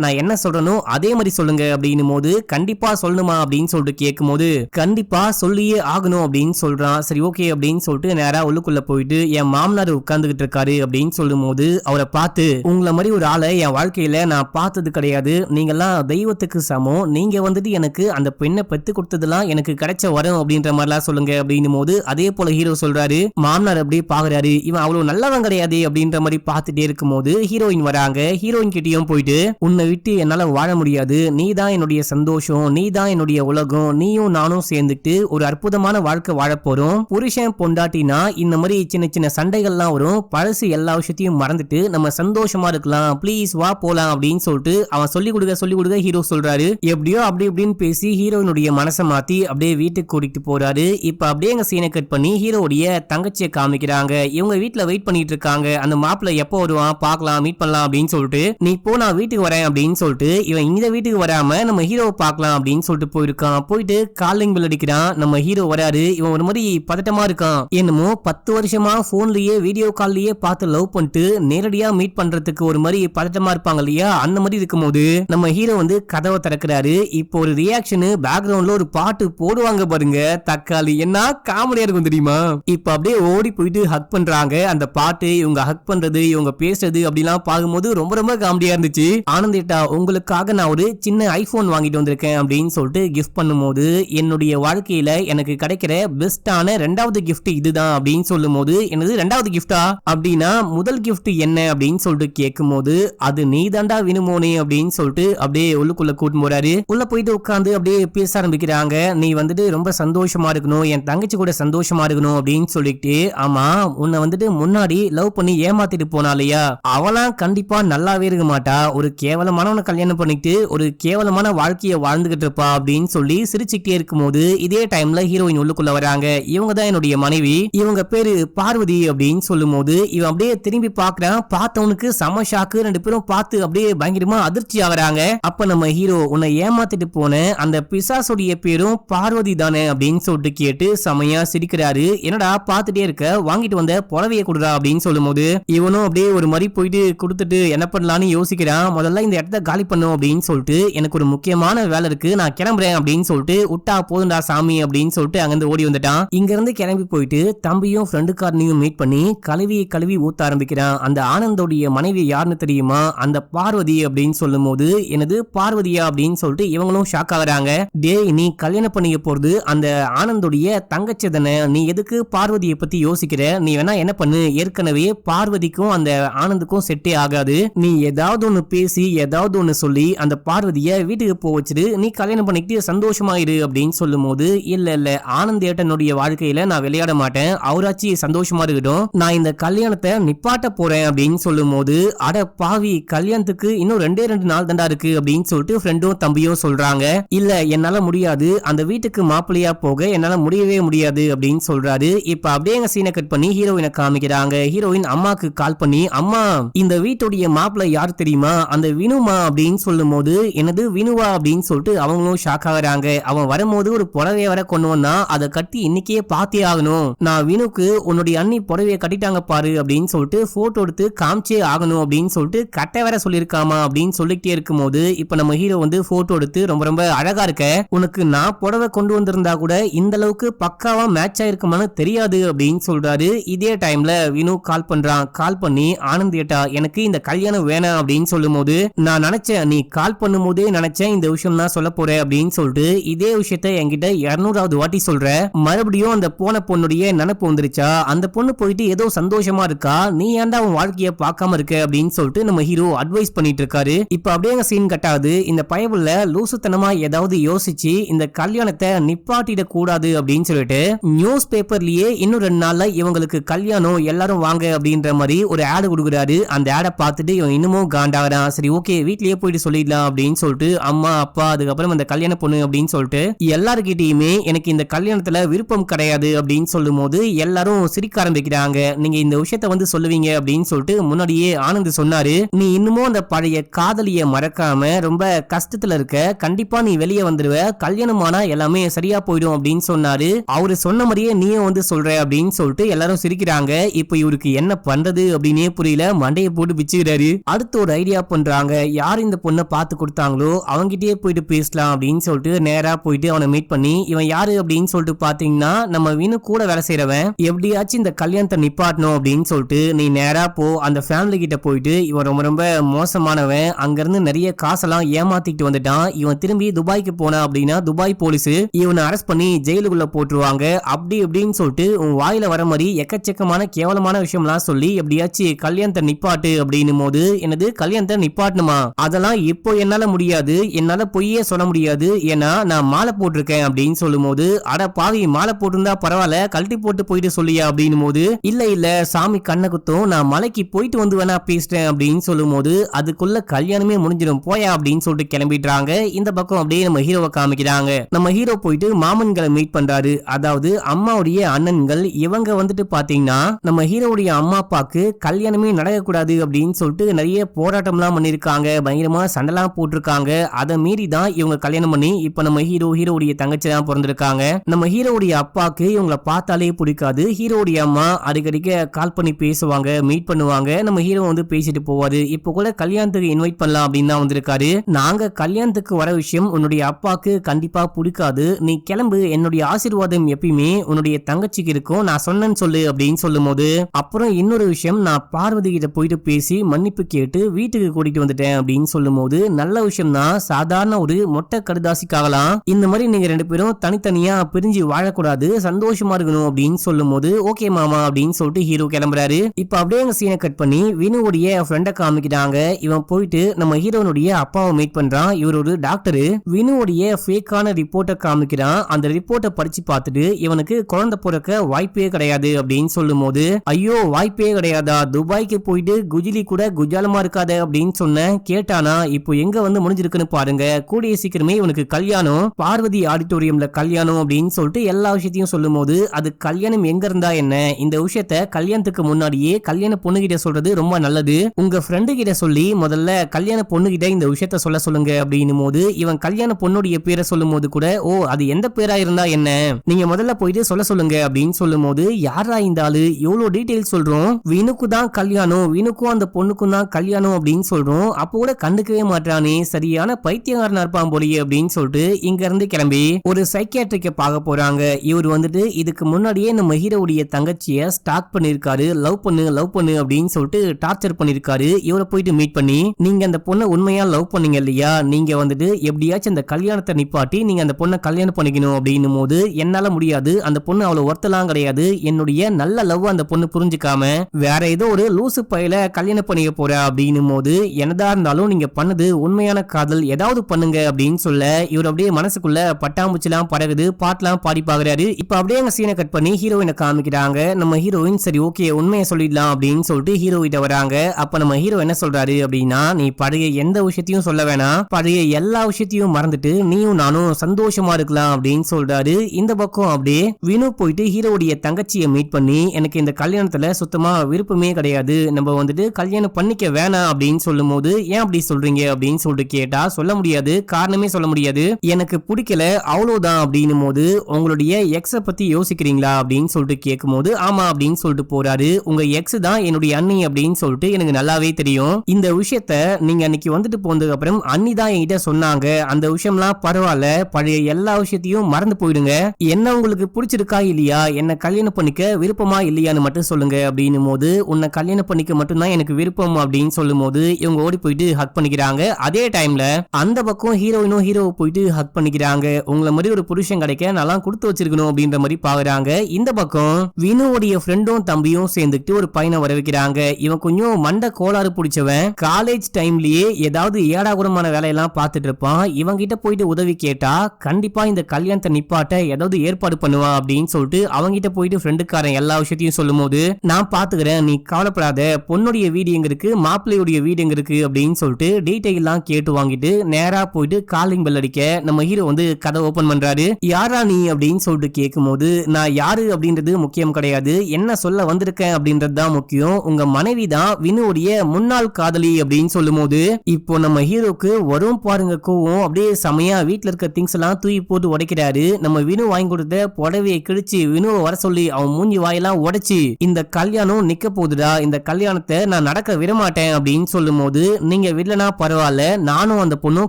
நான் என்ன சொல்றனோ அதே மாதிரி சொல்லுங்க அப்படின்னும் போது கண்டிப்பா சொல்லணுமா அப்படின்னு சொல்லிட்டு கேட்கும் போது கண்டிப்பா சொல்லியே ஆகணும் அப்படின்னு சொல்றான். சரி ஓகே அப்படின்னு சொல்லிட்டு நேரா உள்ளுக்குள்ள போயிட்டு என் மாமனார் உட்கார்ந்துகிட்டு இருக்காரு அப்படின்னு சொல்லும் போது அவரை பார்த்து உங்களை மாதிரி ஒரு ஆளை என் வாழ்க்கையில நான் பார்த்தது கிடையாது. நீங்கெல்லாம் தெய்வத்துக்கு சமம். நீங்க வந்துட்டு எனக்கு அந்த பெண்ணை பெத்து கொடுத்ததெல்லாம் எனக்கு கிடைச்ச வரும் அப்படின்ற மாதிரிலாம் சொல்லுங்க அப்படின்னும் போது அதே போல ஹீரோ சொல்றாரு மாமனார் அப்படியே பாக்குறாரு. இவன் அவ்வளவு நல்லவன் கிடையாது அப்படின்ற மாதிரி பார்த்துட்டே இருக்கும்போது ஹீரோயின் வராங்க. ஹீரோயின் கிட்டயும் போயிட்டு உன்னை விட்டு என்னால வாழ முடியாது. நீ தான் என்னுடைய சந்தோஷம். நீ தான் என்னுடைய உலகம். நீயும் நானும் சேர்ந்துட்டு ஒரு அற்புதமான வாழ்க்கை வாழ போறோம். புருஷன் பொண்டாட்டினா இந்த மாதிரி சின்ன சின்ன சண்டைகள்லாம் வரும். பழசு எல்லா விஷயத்தையும் மறந்துட்டு நம்ம சந்தோஷமா இருக்கலாம். ப்ளீஸ் வா போலாம் அப்படின்னு சொல்லிட்டு அவன் சொல்லி கொடுக்க சொல்லி கொடுக்க ஹீரோ சொல்றாரு. எப்படியோ அப்படி இப்படின்னு பேசி ஹீரோயினுடைய மனசை மாத்தி அப்படியே வீட்டுக்கு கூட்டிட்டு போறாரு. இப்ப அப்படியே எங்க சீனை கட் பண்ணி ஹீரோடைய தங்கச்சியை காமிக்கிறாங்க. இவங்க வீட்டுல வெயிட் பண்ணிட்டு இருக்காங்க. அந்த மாப்பிள்ள எப்போ வருவான்? பார்க்கலாம். மீட் பண்ணலாம் அப்படின்னு சொல்லிட்டு நீ போ நான் வீட்டுக்கு வரேன் அப்படின்னு சொல்லிட்டு இவன் இந்த வீட்டுக்கு வராம நம்ம ஹீரோவை பார்க்கலாம் அப்படின்னு சொல்லிட்டு போயிருக்கான். போயிட்டு காலிங் பில் அடிக்கிறான். நம்ம ஹீரோ வராரு. இவன் ஒரு மாதிரி பதட்டமா இருக்கான். என்னமோ பத்து வருஷமா போன்லயே வீடியோ கால்லயே பார்த்து லவ் பண்ணிட்டு நேரடியா மீட் பண்றதுக்கு ஒரு மாதிரி பதட்டமா இருப்பாங்க இல்லையா? அந்த மாதிரி இருக்கும்போது நம்ம ஹீரோ வந்து கதவை திறக்கிறாரு. இப்போ ஒரு ரியாக்ஷனு பேக்ரவுண்ட்ல ஒரு பாட்டு போடுவாங்க பாருங்க. தக்காளி என்ன காமெடியா இருக்கும் தெரியுமா? இப்ப அப்படியே ஓடி போயிட்டு ஹக் பண்றாங்க. அந்த பாட்டு இவங்க ஹக் பண்றது இவங்க பேசுறது அப்படிலாம் பார்க்கும்போது ரொம்ப ரொம்ப காமெடியா இருந்துச்சு. ஆனந்திட்டா உங்களுக்காக நான் ஒரு சின்ன ஐபோன் வாங்கிட்டு வந்திருக்கேன் அப்படின்னு சொல்லிட்டு கிஃப்ட் பண்ணும்போது என்னுடைய வாழ்க்கையில எனக்கு கிடைக்கிற பெஸ்டான ரெண்டாவது கிஃப்ட் இதுதான் அப்படின்னு சொல்லும் போது எனது ரெண்டாவது கிஃப்டா அப்படின்னா முதல் கிஃப்ட் என்ன அப்படின்னு சொல்லிட்டு கேட்கும்போது அது நீ தாண்டா வினுமோனே அப்படின்னு சொல்லிட்டு அப்படியே உள்ளுக்குள்ள கூட்டு போறாரு. உள்ள போயிட்டு உட்காந்து அப்படியே பேச ஆரம்பிக்கிறாங்க. நீ வந்துட்டு ரொம்ப சந்தோஷமா இருக்கணும் என் தங்கச்சி கூட சந்தோஷமா இருக்கணும் அப்படின்னு சொல்லிட்டு ஆமா உன்னை வந்துட்டு முன்னாடி லவ் பண்ணி ஏமாத்திட்டு போனாலையா? அவளாம் கண்டிப்பா நல்லாவே இருக்க மாட்டா. ஒரு கேவலமானவனை கல்யாணம் பண்ணிட்டு ஒரு கேவலமான வாழ்க்கைய வாழ்ந்துகிட்டு இருப்பா அப்படின்னு சொல்லி சிரிச்சுக்கிட்டே இருக்கும்போது இதே டைம்ல ஹீரோயின் உள்ளுக்குள்ள வராங்க. இவங்க தான் என்னுடைய மனைவி. இவங்க பேரு பார்வதி அப்படின்னு சொல்லும்போது இவன் அப்படியே திரும்பி பாக்குறான். பார்த்தவனுக்கு செம ஷாக்கு ரெண்டு பேரும் பார்த்து அப்படியே பயங்கரமா அதிர்ச்சி ஆகிறாங்க. அப்ப நம்ம ஹீரோ உன்னை ஏமாத்திட்டு போன அந்த பிசாசுடைய பேரும் பார்வதி தானே அப்படின்னு சொல்லிட்டு கேட்டு செமையா சிரிக்கிறாரு. என்னடா பார்த்துட்டே இருக்க? வாங்கிட்டு வந்த புடவைய கொடுறா அப்படின்னு சொல்லும் போது இவனும் அப்படியே ஒரு மாதிரி போயிட்டு கொடுத்துட்டு என்ன பண்ணலான்னு யோசிக்கிறான். முதல்ல இந்த இடத்த காலி பண்ணும் அப்படின்னு சொல்லிட்டு எனக்கு ஒரு முக்கியமான வேலை இருக்கு நான் கிளம்புறேன் அப்படின்னு சொல்லிட்டு விட்டா போதுண்டா சாமி அப்படின்னு சொல்லிட்டு அங்கிருந்து ஓடி வந்துட்டான். இங்க இருந்து கிளம்பி போயிட்டு தம்பியும் ஃப்ரெண்டுக்காரனையும் மீட் பண்ணி கழுவியை கழுவி ஊத்த ஆரம்பிக்கிறான். அந்த ஆனந்தோடைய மனைவி யாருன்னு தெரியுமா? அந்த பார்வதி அப்படின்னு சொல்லும்போது எனது பார்வதியா அப்படின்னு சொல்லிட்டு இவங்களும் ஷாக் ஆகுறாங்க. டேய் நீ கல்யாணம் பண்ணிக்க போறது அந்த ஆனந்தோடைய தங்கச்சி தானே? நீ எதுக்கு பார்வதியை பத்தி யோசிக்கிற? நீ வேணா என்ன பண்ணு? ஏற்கனவே பார்வதிக்கும் அந்த ஆனந்துக்கும் செட்டே ஆகாது. நீ ஏதாவது ஒண்ணு பேசி ஏதாவது ஒண்ணு சொல்லி அந்த பார்வதிய வீட்டுக்கு போக வச்சிரு நீ கல்யாணம் பண்ணிக்கிட்டு சந்தோஷமா இரு அப்படின்னு சொல்லும்போது இல்ல இல்ல ஆனந்த் ஏட்டனுடைய வாழ்க்கையில நான் விளையாட மாட்டேன். அவராச்சி சந்தோஷமா இருக்கட்டும். நான் இந்த கல்யாணத்தை நிப்பாட்ட போறேன் அப்படின்னு சொல்லும் போது அட பாவி கல்யாணத்துக்கு இன்னும் ரெண்டே ரெண்டு நாள் தண்டா இருக்கு அப்படின்னு சொல்லிட்டு ஃப்ரெண்டும் தம்பியும் சொல்றாங்க. இல்ல என்னால முடியாது. அந்த வீட்டுக்கு மாப்பிள்ளையா போக என்னால முடியவே முடியாது அப்படின்னு சொல்றாரு. இப்ப அப்படியே எங்க சீனை கட் பண்ணி ஹீரோயினை காமிக்கிறாங்க. ஹீரோயின் அம்மாக்கு கால் பண்ணி அம்மா இந்த வீட்டுடைய மாப்பிள்ளை யார் தெரியுமா? அந்த வினுமா அப்படின்னு சொல்லும் போது எனது வினுவா அப்படின்னு சொல்லிட்டு அவங்களும் ஷாக் ஆகுறாங்க. அவன் வரும்போது ஒரு புடவைய வர கொண்டு வந்தா அதை கட்டி இன்னைக்கே பார்த்தே ஆகணும். நான் வினுக்கு உன்னுடைய அண்ணி புடவைய கட்டிட்டாங்க பாரு அப்படின்னு சொல்லிட்டு போட்டோ எடுத்து காமிச்சே ஆகணும் அப்படின்னு சொல்லிட்டு கட்டை வேற சொல்லியிருக்காமா அப்படின்னு சொல்லிக்கிட்டே இருக்கும்போது இப்ப நம்ம ஹீரோ வந்து போட்டோ எடுத்து ரொம்ப ரொம்ப அழகா இருக்க உனக்கு நான் புடவை கொண்டு வந்திருந்தா கூட இந்த அளவுக்கு பக்காவா மேட்ச் ஆயிருக்குமான்னு தெரியாது அப்படின்னு சொல்றாரு. இதே டைம்ல வினு கால் பண்றான். கால் பண்ணி ஆனந்த் ஏட்டா எனக்கு இந்த கல்யாணம் வேணாம் அப்படின்னு சொல்லும்போது நான் நினைச்சேன் நீ கால் பண்ணும்போதே நினைச்சேன் இந்த விஷயம் தான் சொல்ல போறேன் அப்படின்னு சொல்லிட்டு இதே விஷயத்த என்கிட்ட இருநூறாவது வாட்டி சொல்ற. மறுபடியும் அந்த போன பொண்ணுடைய நினப்பு வந்துருச்சா? அந்த பொண்ணு போயிட்டு ஏதோ சந்தோஷமா இருக்கா? நீ ஏன்டா அவன் வாழ்க்கைய பார்க்காம இருக்க? அப்படின்னு சொல்லிட்டு நம்ம ஹீரோ அட்வைஸ் பண்ணிட்டு இருக்காரு. இப்ப அப்படியே சீன் கட்டாது இந்த பயவுல லூசுத்தனமா ஏதாவது யோசிச்சு இந்த கல்யாணத்தை நிப்பாட்டிட கூடாது அப்படின்னு சொல்லிட்டு நியூஸ் பேப்பர்லயே இன்னும் ரெண்டு நாள்ல இவங்களுக்கு கல்யாணம் எல்லாரும் வாங்க அப்படின்ற மாதிரி ஒரு ஆடு கொடுக்குறாரு. அந்த ஆடை பார்த்துட்டு இவன் இன்னமும் காண்டாகிறான்? சரி ஓகே வீட்லயே போயிட்டு சொல்லிடலாம் அப்படின்னு சொல்லிட்டு அம்மா அப்பா அதுக்கப்புறம் அந்த கல்யாண பொண்ணு அப்படின்னு சொல்லிட்டு எல்லாருக்கிட்டையுமே எனக்கு இந்த கல்யாணத்துல விருப்பம் கிடையாது அப்படின்னு சொல்லும் போது எல்லாரும் சிரிக்க ஆரம்பிக்கிறாங்க. நீங்க இந்த விஷயத்த வந்து சொல்லுவீங்க அப்படின்னு சொல்லிட்டு முன்னாடியே ஆனந்த் சொன்னாரு நீ இன்னமும் அந்த பழைய காதலிய மறக்காம ரொம்ப கஷ்டத்துல இருக்க. கண்டிப்பா நீ வெளியே வந்துருவ. கல்யாணம் ஆனா எல்லாமே சரியா போயிடும் அப்படின்னு சொன்னாரு. அவரு சொன்ன மாதிரியே நீயும் வந்து சொல்ற அப்படின்னு சொல்லிட்டு எல்லாரும் சிரிக்கிறாங்க. இப்போ இவருக்கு என்ன பண்றது? அப்படின்னே புரியல. மண்டையை போட்டு போட்டு பிச்சுக்கிறாரு அடுத்து ஒரு ஐடியா பண்றாங்க. யார் இந்த பொண்ணை பார்த்து கொடுத்தாங்களோ அவங்கிட்டயே போயிட்டு பேசலாம் அப்படின்னு சொல்லிட்டு நேரா போயிட்டு அவனை மீட் பண்ணி இவன் யாரு அப்படின்னு சொல்லிட்டு பாத்தீங்கன்னா நம்ம வீணு கூட வேலை செய்யறவன் எப்படியாச்சும் இந்த கல்யாணத்தை நிப்பாட்டணும் அப்படின்னு சொல்லிட்டு நீ நேரா போ. அந்த ஃபேமிலி கிட்ட போயிட்டு இவன் ரொம்ப ரொம்ப மோசமானவன். அங்கிருந்து நிறைய காசெல்லாம் ஏமாத்திட்டு வந்துட்டான். இவன் திரும்பி துபாய்க்கு போனா அப்படின்னா துபாய் போலீஸ் இவனை அரெஸ்ட் பண்ணி ஜெயிலுக்குள்ள போட்டுருவாங்க. அப்படி இப்படின்னு சொல்லிட்டு உன் வாயில வர மாதிரி எக்கச்சக்கமான கேவலமான விஷயம்லாம் சொல்லி எப்படியாச்சும் கல்யாணத்தை நிப்பாட்டு அப்படின்னும் போது எனது கல்யாணத்தை நிப்பாட்டணுமா? அதெல்லாம் இப்போ என்னால முடியாது. என்னால பொய்யே சொல்ல முடியாது. ஏன்னா நான் மாலை போட்டிருக்கேன். அப்படின்னு சொல்லும் போது அட பாவி மாலை போட்டிருந்தா பரவாயில்ல கழட்டி போட்டு போயிட்டு சொல்லியா? அப்படின்னும் போது இல்ல இல்ல சாமி கண்ணை குத்தும். நான் மலைக்கு போயிட்டு வந்து வேணா பேசிட்டேன். அப்படின்னு சொல்லும் போது அதுக்குள்ள கல்யாணமே முடிஞ்சிடும். போயா? அப்படின்னு சொல்லிட்டு கிளம்பிடுறாங்க. இந்த பக்கம் அப்படியே நம்ம ஹீரோவை காமிக்கிறாங்க. நம்ம ஹீரோ போயிட்டு மாமன்களை மீட் பண்றாரு. அதாவது அம்மாவுடைய அண்ணன்கள். இவங்க வந்துட்டு பாத்தீங்கன்னா நம்ம ஹீரோவுடைய அம்மா அப்பாக்கு கல்யாணமே நடக்கக்கூடாது அப்படின்னு சொல்லிட்டு நிறைய போராட்டம்லாம் பண்ணியிருக்காங்க. பயங்கரமா சண்டைலாம் போட்டிருக்காங்க. அதை மீறி தான் இவங்க கல்யாணம் பண்ணி இப்போ நம்ம ஹீரோ ஹீரோவுடைய தங்கச்சி தான் பிறந்திருக்காங்க. நம்ம ஹீரோவுடைய அப்பாக்கு இவங்கள பார்த்தாலே பிடிக்காது. ஹீரோவுடைய அம்மா அடிக்கடிக்க கால் பண்ணி பேசுவாங்க மீட் பண்ணுவாங்க. நம்ம ஹீரோ வந்து பேசிட்டு போவாரு. இப்போ கூட கல்யாணத்துக்கு இன்வைட் பண்ணலாம் அப்படின்னு தான் வந்திருக்காரு. நாங்க கல்யாணத்துக்கு வர விஷயம் உன்னுடைய அப்பாக்கு கண்டிப்பா பிடிக்காது. நீ கிளம்பு என்னுடைய ஆசீர்வாதம் எப்பயுமே உன்னுடைய தங்கச்சிக்கு இருக்கும். நான் சொன்னேன்னு சொல்லு அப்படின்னு சொல்லும் போது அப்புறம் இன்னொரு விஷயம் நான் பார்வதி கிட்ட போயிட்டு பேசி மன்னிப்பு கேட்டு வீட்டுக்கு கூட்டிட்டு வந்துட்டேன் அப்படின்னு சொல்லும் போது நல்ல விஷயம் தான் சாதாரண ஒரு மொட்டை கடுதாசிக்காகலாம். இந்த மாதிரி நீங்க ரெண்டு பேரும் தனித்தனியா பிரிஞ்சு வாழக்கூடாது சந்தோஷமா இருக்கணும் அப்படின்னு சொல்லும் போது ஓகே மாமா அப்படின்னு சொல்லிட்டு ஹீரோ கிளம்புறாரு. இப்ப அப்படியே எங்க சீனை கட் பண்ணி வினுவுடைய ஃப்ரெண்டை காமிக்கிறாங்க. இவன் போயிட்டு நம்ம ஹீரோனுடைய அப்பாவை மீட் பண்றான். இவர் ஒரு டாக்டர் வினுவுடைய ஃபேக்கான ரிப்போர்ட்டை காமிக்கிறான். அந்த ரிப்போர்ட்டை படிச்சு பார்த்துட்டு இவனுக்கு குழந்தை பிறக்க வாய்ப்பே கிடையாது அப்படின்னு சொல்லும் போது ஐயோ வாய்ப்பே கிடையாதா? துபாய்க்கு போயிட்டு குஜிலி கூட குஜாலமா இருக்காத அப்படின்னு சொன்னேன் கேட்டானா இப்போ எங்க வந்து முடிஞ்சிருக்குன்னு பாருங்க. கூடிய சீக்கிரமே இவனுக்கு கல்யாணம் பார்வதி ஆடிட்டோரியம்ல கல்யாணம் அப்படின்னு சொல்லிட்டு எல்லா விஷயத்தையும் சொல்லும் போது அது கல்யாணம் எங்க இருந்தா என்ன? இந்த விஷயத்த கல்யாணத்துக்கு முன்னாடியே கல்யாண பொண்ணு கிட்ட சொல்றது ரொம்ப நல்லது. உங்க ஃப்ரெண்டு கிட்ட சொல்லி முதல்ல கல்யாண பொண்ணு கிட்ட இந்த விஷயத்த சொல்ல சொல்லுங்க அப்படின்னும் போது இவன் கல்யாண பொண்ணுடைய பேரை சொல்லும் போது கூட ஓ அது எந்த பேரா இருந்தா என்ன? நீங்க முதல்ல போயிட்டு சொல்ல சொல்லுங்க அப்படின்னு சொல்லும் போது யாரா இருந்தாலும் எவ்வளவு டீடைல் சொல்றோம். வினுக்கு தான் கல்யாணம் வினுக்கும் அந்த பொண்ணுக்கும் தான் கல்யாணம் அப்படின்னு சொல்றோம். அப்போ கூட கண்டுக்கவே மாட்டானே சரியான பைத்தியகாரன் இருப்பான் போலியே அப்படின்னு சொல்லிட்டு இங்க இருந்து கிளம்பி ஒரு சைக்கியாட்ரிக்க பார்க்க போறாங்க. இவர் வந்துட்டு இதுக்கு முன்னாடியே நம்ம ஹீரோவுடைய தங்கச்சிய ஸ்டாக் பண்ணிருக்காரு லவ் பண்ணு லவ் பண்ணு அப்படின்னு சொல்லிட்டு டார்ச்சர் பண்ணிருக்காரு இவரை போயிட்டு மீட் பண்ணி நீங்க அந்த பொண்ணை உண்மையா லவ் பண்ணீங்க இல்லையா? நீங்க வந்துட்டு எப்படியாச்சும் அந்த கல்யாணத்தை நிப்பாட்டி நீங்க அந்த பொண்ணை கல்யாணம் பண்ணிக்கணும். அப்படின்னும் போது என்னால முடியாது. அந்த பொண்ணு அவ்வளவு ஒருத்தலாம் கிடையாது. என்னுடைய நல்ல லவ் அந்த பொண்ணு புரிஞ்சுக்காம வேற ஏதோ ஒரு லூசு பையில கல்யாணம் பண்ணிக்க போற அப்படின்னும் போது என்னதா இருந்தாலும் நீங்க பண்ணது உண்மையான காதல். ஏதாவது பண்ணுங்க அப்படின்னு சொல்ல இவர் அப்படியே மனசுக்குள்ள பட்டாம்பூச்சிலாம் பறகுது பாட்டெலாம் பாடி பாக்குறாரு. இப்ப அப்படியே அங்க சீனை கட் பண்ணி ஹீரோயினை காமிக்கிறாங்க. நம்ம ஹீரோயின் சரி ஓகே உண்மையை சொல்லிடலாம் அப்படின்னு சொல்லிட்டு ஹீரோ கிட்ட வராங்க. அப்ப நம்ம ஹீரோ என்ன சொல்றாரு அப்படின்னா நீ பழைய எந்த விஷயத்தையும் சொல்ல வேணாம். பழைய எல்லா விஷயத்தையும் மறந்துட்டு நீயும் நானும் சந்தோஷமா இருக்கலாம் அப்படின்னு சொல்றாரு. இந்த பக்கம் அப்படியே வினு போயிட்டு ஹீரோவுடைய தங்கச்சியை மீட் பண்ணி எனக்கு இந்த கல்யாணத்துல சுத்தமா விருப்பமே கிடையாது. நம்ம வந்துட்டு கல்யாணம் பண்ணிக்க வேணாம் அப்படின்னு சொல்லும் போது ஏன் அப்படி சொல்றீங்க? அப்படின்னு சொல்லிட்டு கேட்டா சொல்ல முடியாது. காரணமே சொல்ல முடியாது. எனக்கு பிடிக்கல. அவ்வளவுதான். அப்படின்னும் போது உங்களுடைய எக்ஸ பத்தி யோசிக்கிறீங்களா? அப்படின்னு சொல்லிட்டு கேட்கும் போது ஆமா அப்படின்னு சொல்லிட்டு போறாரு. உங்க எக்ஸ் தான் என்னுடைய அண்ணி அப்படின்னு சொல்லிட்டு எனக்கு நல்லாவே தெரியும். இந்த விஷயத்த நீங்க அன்னைக்கு வந்துட்டு போனதுக்கு அப்புறம் அண்ணி தான் என்கிட்ட சொன்னாங்க. அந்த விஷயம்லாம் பரவாயில்ல. பழைய எல்லா விஷயத்தையும் மறந்து போயிடுங்க. என்ன உங்களுக்கு பிடிச்சிருக்கா இல்லையா? என்ன கல்யாணம் பண்ணிக்க விருப்பமா இல்லையான்னு மட்டும் சொல்லுங்க. அப்படின்னும் போது உன்னை கல்யாணம் பண்ணிக்க மட்டும்தான் எனக்கு விருப்பம் அப்படின்னு சொல்லும் போது இவங்க ஓடி போயிட்டு ஹக் பண்ணிக்கிறாங்க. அதே டைம்ல அந்த பக்கம் ஹீரோயினும் ஹீரோவை போயிட்டு ஹக் பண்ணிக்கிறாங்க. உங்களை மாதிரி ஒரு புருஷன் கிடைக்க நல்லா கொடுத்து வச்சிருக்கணும் அப்படின்ற மாதிரி பாக்குறாங்க. இந்த பக்கம் வினுவோடைய ஃப்ரெண்டும் தம்பியும் சேர்ந்துட்டு ஒரு பையனை வர வைக்கிறாங்க இவன் கொஞ்சம் மண்டை கோளாறு பிடிச்சவன். காலேஜ் டைம்லயே ஏதாவது ஏடாகுடமான வேலையெல்லாம் பார்த்துட்டு இருப்பான். இவன் கிட்ட போயிட்டு உதவி கேட்டா கண்டிப்பா இந்த கல்யாணத்தை நிப்பாட்ட ஏதாவது ஏற்பாடு பண்ணுவான் அப்படின்னு சொல்லிட்டு அவங்கிட்ட போயிட்டு ஃப்ரெண்டுக்காரன் எல்லா விஷயத்தையும் சொல்லும் போது நான் பாத்துக்கிறேன் நீ கவலைப்படாத. பொண்ணுடைய வீடு எங்க இருக்கு? மாப்பிள்ளையுடைய வீடு எங்க இருக்கு? அப்படின்னு சொல்லிட்டு டீட்டெயில் எல்லாம் கேட்டு வாங்கிட்டு நேரா போயிட்டு காலிங் பெல் அடிக்க நம்ம ஹீரோ வந்து கதை ஓபன் பண்றாரு. யாரா நீ? அப்படின்னு சொல்லிட்டு கேட்கும்போது நான் யாரு? அப்படின்றது முக்கியம் கிடையாது. என்ன சொல்ல வந்திருக்கேன் அப்படின்றது தான் முக்கியம். உங்க மனைவி தான் வினுவுடைய முன்னாள் காதலி அப்படின்னு சொல்லும் போது இப்போ நம்ம ஹீரோக்கு வரும் பாருங்க கோவம். அப்படியே செமையா வீட்டில் இருக்க திங்ஸ் எல்லாம் தூக்கி போட்டு உடைக்கிறாரு. நம்ம வினு வாங்கி கொடுத்த புடவையை கிழிச்சு வினுவை வர சொல்லி அவன் மூஞ்சி வாயெல்லாம் உடைச்சு இந்த கல்யாணம் நிக்க போகுதுடா. இந்த கல்யாணத்தை நான் நடக்க விடமாட்டேன் அப்படின்னு சொல்லும் போது நீங்க விடலனா பரவாயில்ல நானும் அந்த பொண்ணும்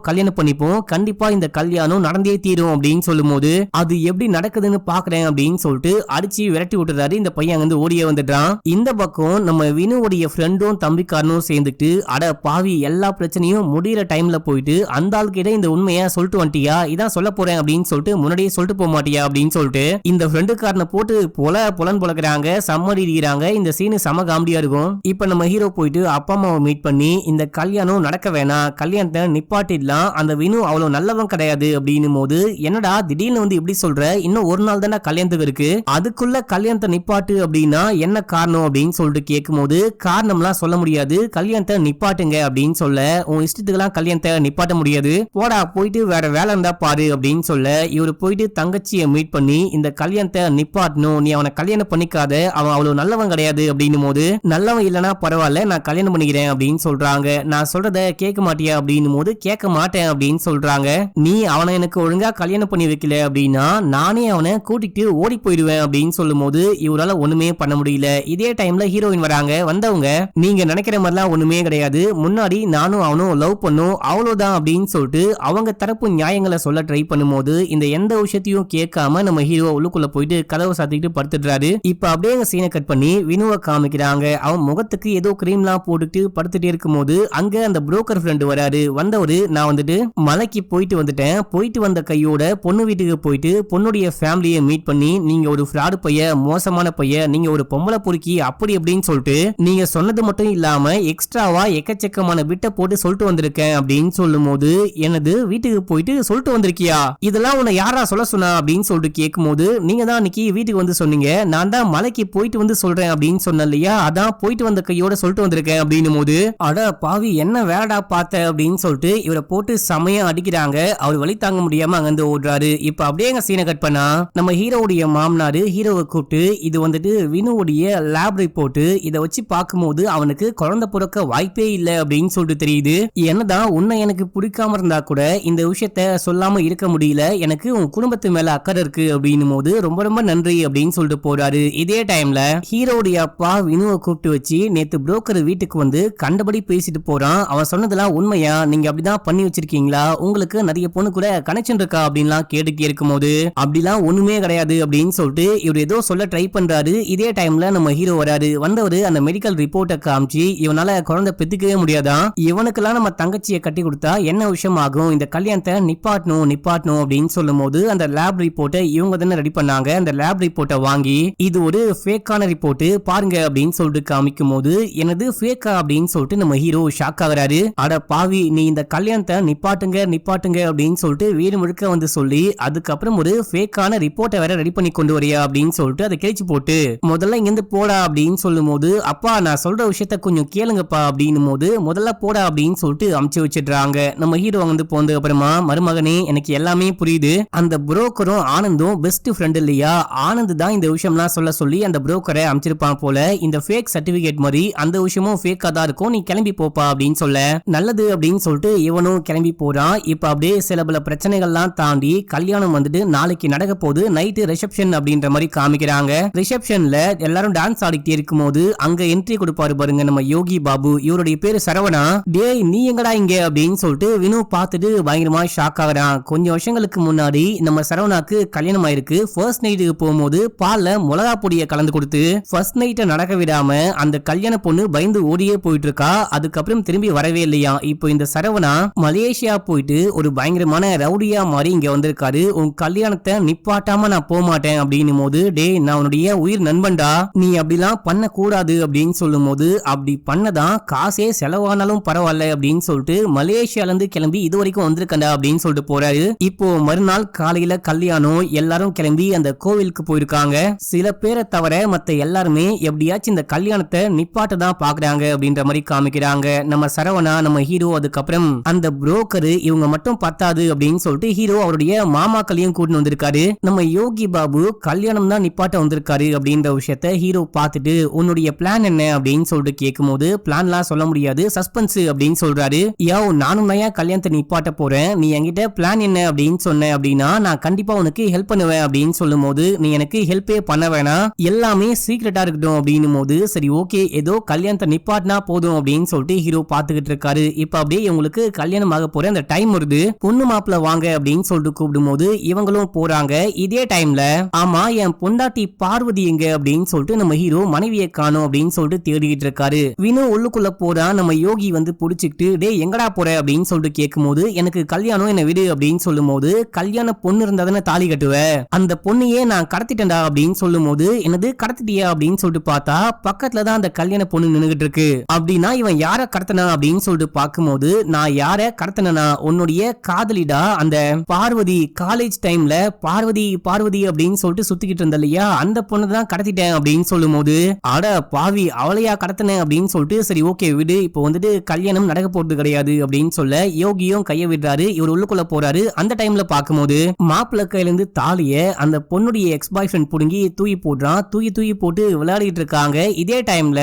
கல்யாணம் பண்ணிப்போம் கண்டிப்பா இந்த கல்யாணம் நடந்தே தீரும் அப்படின்னு சொல்லும் போது அது எப்படி நடக்குதுன்னு பாக்குறேன் அப்படின்னு சொல்லிட்டு அடிச்சு விரட்டி விட்டுறாரு. இந்த பையன் அங்கிருந்து ஓடியே வந்துடுறான். இந்த பக்கம் நம்ம வினுவுடைய ஃப்ரெண்டும் தம்பிக்காரனும் சேர்ந்துட்டு அட பாவி எல்லா பிரச்சனையும் முடியிற டைம்ல போயிட்டு அந்த ஆள்கிட்ட இந்த உண்மையை சொல்லிட்டு வந்துட்டியா? இதான் சொல்ல போறேன் அப்படின்னு சொல்லிட்டு முன்னாடியே சொல்லிட்டு போக மாட்டியா அப்படின்னு சொல்லிட்டு இந்த ஃப்ரெண்டுக்காரனை போட்டு பொல புலக்கிறாங்க பொழக்கிறாங்க சம்மடிக்கிறாங்க இந்த சீனு செம காமெடியா இருக்கும். இப்ப நம்ம ஹீரோ போயிட்டு அப்பா அம்மாவை மீட் பண்ணி இந்த கல்யாணம் நடக்க வேணாம் கல்யாணத்தை நிப்பாட்டிடலாம் அந்த வினு அவ்வளவு நல்லவன் கிடையாது அப்படின்னும் போது என்னடா திடீர்னு வந்து இப்படி சொல்ற? இன்னும் ஒரு நாள் தானே கல்யாணத்துக்கு இருக்கு? அதுக்குள்ள கல்யாணத்தை நிப்பாட்டு அப்படின்னா என்ன காரணம் அப்படின்னு சொல்லிட்டு கேட்கும்போது காரணம்லாம் சொல்ல முடியாது. கல்யாணத்தை நிப்பாட்டுங்க அப்படின்னு சொல்ல உன் இஷ்டத்துக்கெல்லாம் கல்யாணத்தை நிப்பாட்ட முடியாது. போடா போயிட்டு வேற வேலை இருந்தா பாரு அப்படின்னு சொல்ல இவர் போயிட்டு தங்கச்சியை மீட் பண்ணி இந்த கல்யாணத்தை நிப்பாட்டணும் நீ அவனை கல்யாணம் பண்ணிக்காத அவன் அவ்வளவு நல்லவன் கிடையாது அப்படின்னும் போது நல்லவன் இல்லனா பரவாயில்ல நான் கல்யாணம் பண்ணிக்கிறேன் அப்படின்னு சொல்றாங்க. நான் சொல்றத கேட்க மாட்டியா அப்படின்னும் போது கேட்க மாட்டேன் அப்படின்னு சொல்றாங்க. நீ அவனை எனக்கு ஒழுங்கா கல்யாணம் பண்ணி வைக்கல அப்படின்னா நானே அவனை கூட்டிட்டு ஓடி போயிடுவேன் அப்படின்னு சொல்லும் போது இவரால ஒண்ணுமே பண்ண முடியல. இதே டைம்ல ஹீரோயின் வராங்க வந்தவங்க. நீங்க நினைக்கிற மாதிரிலாம் ஒண்ணுமே கிடையாது. முன்னாடி நானும் அவனும் லவ் பண்ணும் அவ்வளவுதான் அப்படின்னு சொல்லிட்டு அவங்க தரப்பு நியாயங்களை சொல்ல ட்ரை பண்ணும்போது இந்த எந்த விஷயத்தையும் கேட்காம நம்ம ஹீரோ உள்ளுக்குள்ள போயிட்டு கதவை சாத்திக்கிட்டு படுத்துடுறாரு. இப்ப அப்படியே சீனை கட் பண்ணி வினுவை காமிக்கிறாங்க. அவன் முகத்துக்கு ஏதோ கிரீம்லாம் போட்டுட்டு படுத்துட்டே இருக்கும்போது அங்க அந்த புரோக்கர் ஃப்ரெண்டு வராரு. வந்தவரு நான் வந்துட்டு மலைக்கு போயிட்டு வந்துட்டேன். போயிட்டு வந்த கையோட பொண்ணு வீட்டுக்கு போயிட்டு பொண்ணுடைய ஃபேமிலியை மீட் பண்ணி நீங்க ஒரு ஃப்ராடு பைய மோசமான பைய நீங்க ஒரு பொம்பளை பொறுக்கி அப்படி அப்படின்னு சொல்லிட்டு நீங்க சொன்னது மட்டும் இல்லாம எக்ஸ்ட்ராவா எக்கச்சக்கமான விட்ட போட்டு சொல்லிட்டு வந்திருக்கேன் அப்படின்னு சொல்லும் போது எனது வீட்டுக்கு போயிட்டு சொல்லிட்டு வந்திருக்கியா? இதெல்லாம் உன்னை யாரா சொல்ல சொன்னா? அப்படின்னு சொல்லிட்டு கேட்கும்போது நீங்க தான் அன்னைக்கு வீட்டுக்கு வந்து சொன்னீங்க. நான் தான் மலைக்கு போயிட்டு வந்து சொல்றேன் அப்படின்னு சொன்னேன் இல்லையா? அதான் போயிட்டு வந்த கையோட சொல்லிட்டு வந்திருக்கேன் அப்படின்னும் போது அட பாவி என்ன வேடா பார்த்த? அப்படின்னு சொல்லிட்டு இவரை போட்டு செமையா அடிக்கிறாங்க. அவர் வழி தாங்க முடியாம அங்கிருந்து ஓடுறாரு. இப்ப அப்படியே எங்க சீனை கட் பண்ணா நம்ம ஹீரோவுடைய மாமனாரு ஹீரோவை கூப்பிட்டு இது வந்துட்டு வினுவுடைய லேப் ரிப்போர்ட் இதை வச்சு பார்க்கும்போது அவனுக்கு குழந்தை பிறக்க வாய்ப்பே இல்லை அப்படின்னு சொல்லிட்டு தெரியுது. என்னதான் உன்னை எனக்கு பிடிக்காம இருந்தா கூட இந்த விஷயத்த சொல்லாம இருக்க முடியல. எனக்கு உன் குடும்பத்து மேல அக்கறை இருக்கு அப்படின்னும் போது ரொம்ப ரொம்ப நன்றி அப்படின்னு சொல்லிட்டு போறாரு. இதே டைம்ல ஹீரோடைய அப்பா வினுவை கூப்பிட்டு வச்சு நேத்து புரோக்கர் வீட்டுக்கு வந்து கண்டபடி பேசிட்டு போறான். அவன் சொன்னதெல்லாம் உண்மையா? நீங்க அப்படிதான் பண்ணி வச்சிருக்கீங்களா? உங்களுக்கு நிறைய பொண்ணு கூட கனெக்ஷன் இருக்கா? அப்படின்லாம் கேட்டு இருக்கும்போது அப்படிலாம் ஒண்ணுமே கிடையாது அப்படின்னு சொல்லிட்டு இவர் ஏதோ சொல்ல ட்ரை பண்றாரு. இதே டைம்ல நம்ம ஹீரோ வராரு. வந்தவர் அந்த மெடிக்கல் ரிப்போர்ட்டை காமிச்சு இவனால குழந்தை பெத்துக்கவே முடியாதான் இவனுக்கெல்லாம் நம்ம தங்கச்சியை கட்டி கொடுத்தா என்ன விஷயம் ஆகும்? இந்த கல்யாணத்தை நிப்பாட்டணும் நிப்பாட்டணும் அப்படின்னு சொல்லும் போது அந்த லேப் ரிப்போர்ட்டை இவங்க தானே ரெடி பண்ணாங்க. அந்த லேப் ரிப்போர்ட்டை வாங்கி இது ஒரு ஃபேக்கான ரிப்போர்ட் பாருங்க அப்படின்னு சொல்லிட்டு காமிக்கும் போது எனது ஃபேக்கா அப்படின்னு சொல்லிட்டு நம்ம ஹீரோ ஷாக் ஆகுறாரு. அட பாவி நீ இந்த கல்யாணத்தை நிப்பாட்டுங்க நிப்பாட்டுங்க அப்படின்னு சொல்லிட்டு வீடு முழுக்க வந்து சொல்லி அதுக்கப்புறம் ஒரு ஃபேக்கான ரிப்போர்ட்டை வேற ரெடி பண்ணி கொண்டு வரியா அப்படின்னு சொல்லிட்டு அதை கிழிச்சு போட்டு முதல்ல இங்கிருந்து போடா அப்படின்னு சொல்லும் போது அப்பா நான் சொல்ற விஷயத்த கொஞ்சம் கேளுங்கப்பா அப்படின்னும் போது முதல்ல போடா அப்படின்னு சொல்லிட்டு அமுச்சு வச்சிடுறாங்க. நம்ம ஹீரோ வந்து போனதுக்கு அப்புறமா மருமகனே எனக்கு எல்லாமே புரியுது. அந்த புரோக்கரும் ஆனந்தும் பெஸ்ட் ஃப்ரெண்ட் இல்லையா? ஆனந்த் தான் இந்த விஷயம்லாம் சொல்ல சொல்லி அந்த புரோக்கரை அமைச்சிருப்பான் போல இந்த ஃபேக் சர்டிபிகேட் மாதிரி அந்த விஷயமும் ஃபேக்கா தான் இருக்கும். நீ கிளம்பி போப்பா அப்படின்னு சொல்ல. நல்லது அப்படின்னு சொல்லிட்டு இவனும் கிளம்பி போறான். இப்ப அப்படியே சில பல பிரச்சனைகள்லாம் தாண்டி கல்யாணம் வந்துட்டு நாளைக்கு நடக்க போகுது. நைட்டு ரிசப்ஷன் அப்படின்ற மாதிரி காமிக்கிறாங்க. ரிசப்ஷன்ல எல்லாரும் டான்ஸ் ஆடிக்கிட்டே இருக்கும்போது அங்க என்ட்ரி கொடுப்பாரு பாருங்க நம்ம யோகி பாபு. இவருடைய பேரு சரவணா. டேய் நீ எங்கடா இங்க? அப்படின்னு சொல்லிட்டு வினு பார்த்துட்டு பயங்கரமா ஷாக் ஆகுறான். கொஞ்சம் வருஷங்களுக்கு முன்னாடி நம்ம சரவணாக்கு கல்யாணம் ஆயிருக்கு. ஃபர்ஸ்ட் நைட்டுக்கு போகும்போது பால்ல மிளகா பொடியை கலந்து கொடுத்து ஃபர்ஸ்ட் நைட்டை நடக்க விடாம அந்த கல்யாண பொண்ணு பயந்து ஓடியே போயிட்டு இருக்கா அதுக்கப்புறம் திரும்பி வரவே இல்லையா? இப்போ இந்த சரவணா மலேசியா போயிட்டு ஒரு பயங்கரமான ரவுடியா மாறி இங்க வந்திருக்காரு. உன் கல்யாணத்தை நிப்பாட்டாம நான் போக மாட்டேன் அப்படின்னும் போது டே நான் உன்னுடைய உயிர் நண்பன்டா. நீ அப்படிலாம் பண்ண கூடாது அப்படின்னு சொல்லும் போது அப்படி பண்ணதான் காசே செலவானாலும் பரவாயில்ல அப்படின்னு சொல்லிட்டு மலேசியால இருந்து கிளம்பி இது வரைக்கும் வந்திருக்கண்டா அப்படின்னு சொல்லிட்டு போறாரு. இப்போ மறுநாள் காலையில கல்யாணம் எல்லாரும் கிளம்பி அந்த கோவிலுக்கு போயிருக்காங்க. சில பேரை தவிர மத்த எல்லாருமே எப்படியாச்சும் இந்த கல்யாணத்தை நிப்பாட்ட தான் பாக்குறாங்க அப்படின்ற மாதிரி காமிக்கிறாங்க. நம்ம சரவணா நம்ம ஹீரோ அதுக்கப்புறம் அந்த புரோக்கரு இவங்க மட்டும் பத்தாது அப்படின்னு சொல்லிட்டு ஹீரோ அவருடைய மாமாக்களையும் கூட்டிட்டு வந்திருக்காரு. நம்ம யோகி பாபு கல்யாணம் தான் நிப்பாட்ட வந்திருக்காரு அப்படின்ற விஷயத்த ஹீரோ பார்த்துட்டு உன்னுடைய பிளான் என்ன? அப்படின்னு சொல்லிட்டு கேட்கும்போது பிளான்லாம் சொல்ல முடியாது. சஸ்பென்ஸ் அப்படின்னு சொல்றாரு. யோ நானும் நயா ஏன் கல்யாணத்தை நிப்பாட்ட போறேன்? நீ என்கிட்ட பிளான் என்ன? அப்படின்னு சொன்ன அப்படின்னா நான் கண்டிப்பா உனக்கு ஹெல்ப் பண்ணுவேன். அப்படின்னு சொல்லும் போது நீ எனக்கு ஹெல்ப்பே பண்ண வேணாம். எல்லாமே சீக்கிரட்டா இருக்கட்டும். அப்படின்னும் போது சரி ஓகே ஏதோ கல்யாணத்தை நிப்பாட்டினா போதும் அப்படின்னு சொல்லிட்டு ஹீரோ பாத்துக்கிட்டு இருக்காரு. இப்ப அப்படியே இவங்களுக்கு கல்யாணம் ஆக போற அந்த டைம் வருது. பொண்ணு மாப்பிள்ள வாங்க அப்படின்னு சொல்லிட்டு கூப்பிடும் போது இவங்களும் போறாங்க. இதே டைம்ல ஆமா என் பொண்டாட்டி பார்வதி எங்க அப்படின்னு சொல்லிட்டு நம்ம ஹீரோ மனைவியை காணும் அப்படின்னு சொல்லிட்டு தேடிக்கிட்டு இருக்காரு. வினு உள்ளுக்குள்ள போறான் நம்ம யோகி வந்து புடிச்சுக்கிட்டு டே எங்கடா போற? அப்படின்னு சொல்லிட்டு கேட்கும்போது எனக்கு கல்யாணம் என்ன விடு? அப்படின்னு சொல்லும் போது கல்யாண பொண்ணு இருந்தா தானே தாலி கட்டுவ? அந்த பொண்ணையே நான் கடத்திட்டேன்டா அப்படின்னு சொல்லும் போது என்னது கடத்திட்டியா? அப்படின்னு சொல்லிட்டு பார்த்தா பக்கத்துல தான் அந்த கல்யாண பொண்ணு ஒண்ணு நின்னுகிட்டு இருக்கு. அப்படின்னா இவன் யார கடத்தனா அப்படின்னு சொல்லிட்டு பார்க்கும்போது நான் யார கடத்தனா உன்னுடைய காதலிடா? அந்த பார்வதி காலேஜ் டைம்ல பார்வதி பார்வதி அப்படின்னு சொல்லிட்டு சுத்திக்கிட்டு இருந்த இல்லையா? அந்த பொண்ணு தான் கடத்திட்டேன் அப்படின்னு சொல்லும் போது அட பாவி அவளையா கடத்தினேன் அப்படின்னு சொல்லிட்டு சரி ஓகே விடு. இப்போ வந்துட்டு கல்யாணம் நடக்க போறது கிடையாது அப்படின்னு சொல்ல யோகியும் கைய விடுறாரு. இவர் உள்ளுக்குள்ள போறாரு. அந்த டைம்ல பார்க்கும்போது மாப்பிள்ள கையில இருந்து தாலிய அந்த பொண்ணுடைய எக்ஸ் பாய் ஃப்ரெண்ட் புடுங்கி தூக்கி போடுறான். தூக்கி தூக்கி போட்டு விளையாடிட்டு இருக்காங்க. இதே டைம்ல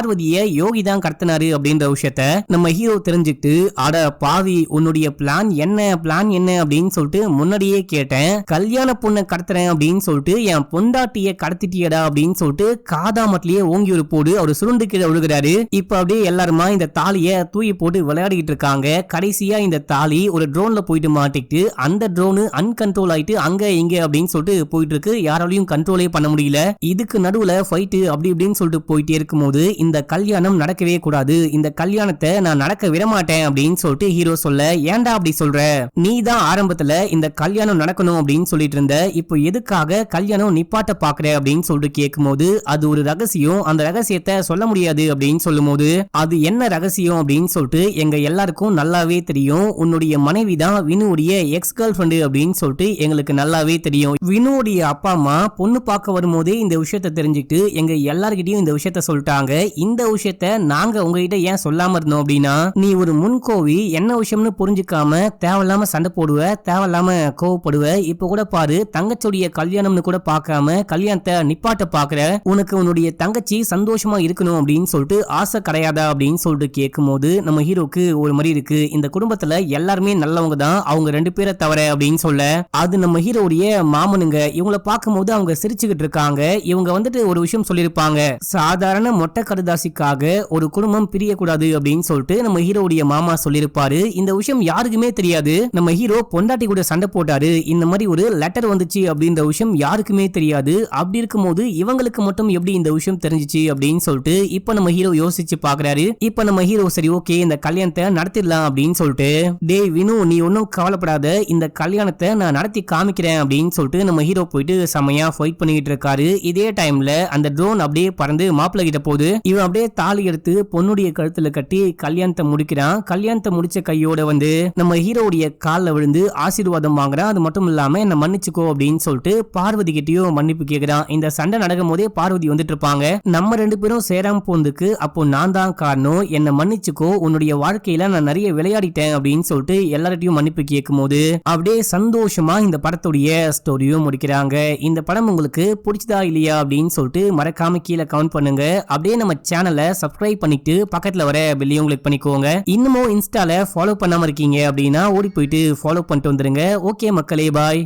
பார்வதிய யோகி தான் கடத்தினாரு அப்படின்ற விஷயத்த நம்ம ஹீரோ தெரிஞ்சுக்கிட்டு அட பாவி உன்னுடைய பிளான் என்ன? பிளான் என்ன? அப்படின்னு சொல்லிட்டு முன்னாடியே கேட்டேன். கல்யாண பொண்ணை கடத்துறேன் அப்படின்னு சொல்லிட்டு என் பொண்டாட்டிய கடத்திட்டியடா அப்படின்னு சொல்லிட்டு காதாமட்டிலேயே ஓங்கி ஒரு போடு அவர் சுருண்டு கீழே விழுகிறாரு. இப்ப அப்படியே எல்லாருமா இந்த தாலிய தூக்கி போட்டு விளையாடிட்டு இருக்காங்க. கடைசியா இந்த தாலி ஒரு ட்ரோன்ல போயிட்டு மாட்டிக்கிட்டு அந்த ட்ரோனு அன்கண்ட்ரோல் ஆயிட்டு அங்க இங்க அப்படின்னு சொல்லிட்டு போயிட்டு இருக்கு. யாராலையும் கண்ட்ரோலே பண்ண முடியல. இதுக்கு நடுவுல ஃபைட்டு அப்படி இப்படின்னு சொல்லிட்டு போயிட்டே இருக்கும்போது இந்த இந்த கல்யாணம் நடக்கவே கூடாது. இந்த கல்யாணத்தை நான் நடக்க விட மாட்டேன் அப்படின்னு சொல்லிட்டு ஹீரோ சொல்ல ஏன்டா அப்படி சொல்ற? நீ தான் ஆரம்பத்துல இந்த கல்யாணம் நடக்கணும் அப்படின்னு சொல்லிட்டு இருந்த. இப்போ எதுக்காக கல்யாணம் நிப்பாட்ட பாக்குற? அப்படின்னு சொல்லிட்டு கேட்கும்போது அது ஒரு ரகசியம். அந்த ரகசியத்தை சொல்ல முடியாது அப்படின்னு சொல்லும் போது அது என்ன ரகசியம்? அப்படின்னு சொல்லிட்டு எங்க எல்லாருக்கும் நல்லாவே தெரியும். உன்னுடைய மனைவி தான் வினுடைய எக்ஸ் கேர்ள் ஃப்ரெண்டு அப்படின்னு சொல்லிட்டு எங்களுக்கு நல்லாவே தெரியும். வினுடைய அப்பா அம்மா பொண்ணு பார்க்க வரும்போதே இந்த விஷயத்த தெரிஞ்சுக்கிட்டு எங்க எல்லார்கிட்டயும் இந்த விஷயத்த சொல்லிட்டாங்க. இந்த விஷயத்த நாங்க உங்ககிட்ட ஏன் சொல்லாம இருந்தோம் அப்படின்னா நீ ஒரு முன்கோவி என்ன விஷயம்னு புரிஞ்சுக்காம தேவையில்லாம சண்டை போடுவ தேவையில்லாம கோவப்படுவ இப்ப கூட பாரு தங்கச்சியுடைய கல்யாணம்னு கூட பார்க்காம கல்யாணத்தை நிப்பாட்ட பாக்குற உனக்கு உன்னுடைய தங்கச்சி சந்தோஷமா இருக்கணும் அப்படின்னு சொல்லிட்டு ஆசை கிடையாதா அப்படின்னு சொல்லிட்டு கேட்கும்போது நம்ம ஹீரோக்கு ஒரு மாதிரி இருக்கு. இந்த குடும்பத்துல எல்லாருமே நல்லவங்க தான் அவங்க ரெண்டு பேரை தவிர அப்படின்னு சொல்ல அது நம்ம ஹீரோடைய மாமனுங்க இவங்கள பார்க்கும்போது அவங்க சிரிச்சுக்கிட்டு இருக்காங்க. இவங்க வந்துட்டு ஒரு விஷயம் சொல்லியிருப்பாங்க. சாதாரண மொட்டை கடுதாசிக்காக ஒரு குடும்பம் பிரியக்கூடாது அப்படின்னு சொல்லிட்டு நம்ம ஹீரோடைய மாமா சொல்லியிருப்பாரு. இந்த விஷயம் யாருக்குமே தெரியாது. நம்ம ஹீரோ பொண்டாட்டி கூட சண்டை போட்டாரு. இந்த மாதிரி ஒரு லெட்டர் வந்துச்சு அப்படின்ற விஷயம் யாருக்குமே தெரியாது. அப்படி இருக்கும்போது இவங்களுக்கு மட்டும் எப்படி இந்த விஷயம் தெரிஞ்சிச்சு அப்படின்னு சொல்லிட்டு இப்ப நம்ம ஹீரோ யோசிச்சு பாக்குறாரு. இப்ப நம்ம ஹீரோ சரி ஓகே இந்த கல்யாணத்தை நடத்திடலாம் அப்படின்னு சொல்லிட்டு டேய் வினு நீ ஒன்றும் கவலைப்படாத. இந்த கல்யாணத்தை நான் நடத்தி காமிக்கிறேன் அப்படின்னு சொல்லிட்டு நம்ம ஹீரோ போயிட்டு செமையா ஃபைட் பண்ணிக்கிட்டு இருக்காரு. இதே டைம்ல அந்த ட்ரோன் அப்படியே பறந்து மாப்பிள்ளை கிட்ட போகுது. இவன் அப்படியே தாலி எடுத்து பொண்ணுடைய கழுத்துல கட்டி கல்யாணத்தை முடிக்கிறான். கல்யாணத்தை முடிச்ச கையோட வந்து நம்ம ஹீரோடைய கால்ல விழுந்து ஆசீர்வாதம் வாங்குறான். அது மட்டும் இல்லாம என்ன மன்னிச்சுக்கோ அப்படின்னு சொல்லிட்டு பார்வதி கிட்டயும் மன்னிப்பு கேக்குறான். இந்த சண்டை நடக்கும் போதே பார்வதி வந்துட்டு இருப்பாங்க. நம்ம ரெண்டு பேரும் சேராம போனதுக்கு அப்போ நான் தான் காரணம். என்னை மன்னிச்சுக்கோ உன்னுடைய வாழ்க்கையில நான் நிறைய விளையாடிட்டேன் அப்படின்னு சொல்லிட்டு எல்லார்ட்டையும் மன்னிப்பு கேட்கும் போது அப்படியே சந்தோஷமா இந்த படத்துடைய ஸ்டோரியும் முடிக்கிறாங்க. இந்த படம் உங்களுக்கு பிடிச்சதா இல்லையா அப்படின்னு சொல்லிட்டு மறக்காம கீழே கவுண்ட் பண்ணுங்க. அப்படியே நம்ம சேனலை சப்ஸ்கிரைப் பண்ணிட்டு பக்கத்துல வர பெல்லையும் கிளிக் பண்ணிக்கோங்க. இன்னமும் இன்ஸ்டால ஃபாலோ பண்ணாம இருக்கீங்க அப்படின்னா ஓடி போயிட்டு ஃபாலோ பண்ணிட்டு வந்துருங்க. ஓகே மக்களே பாய்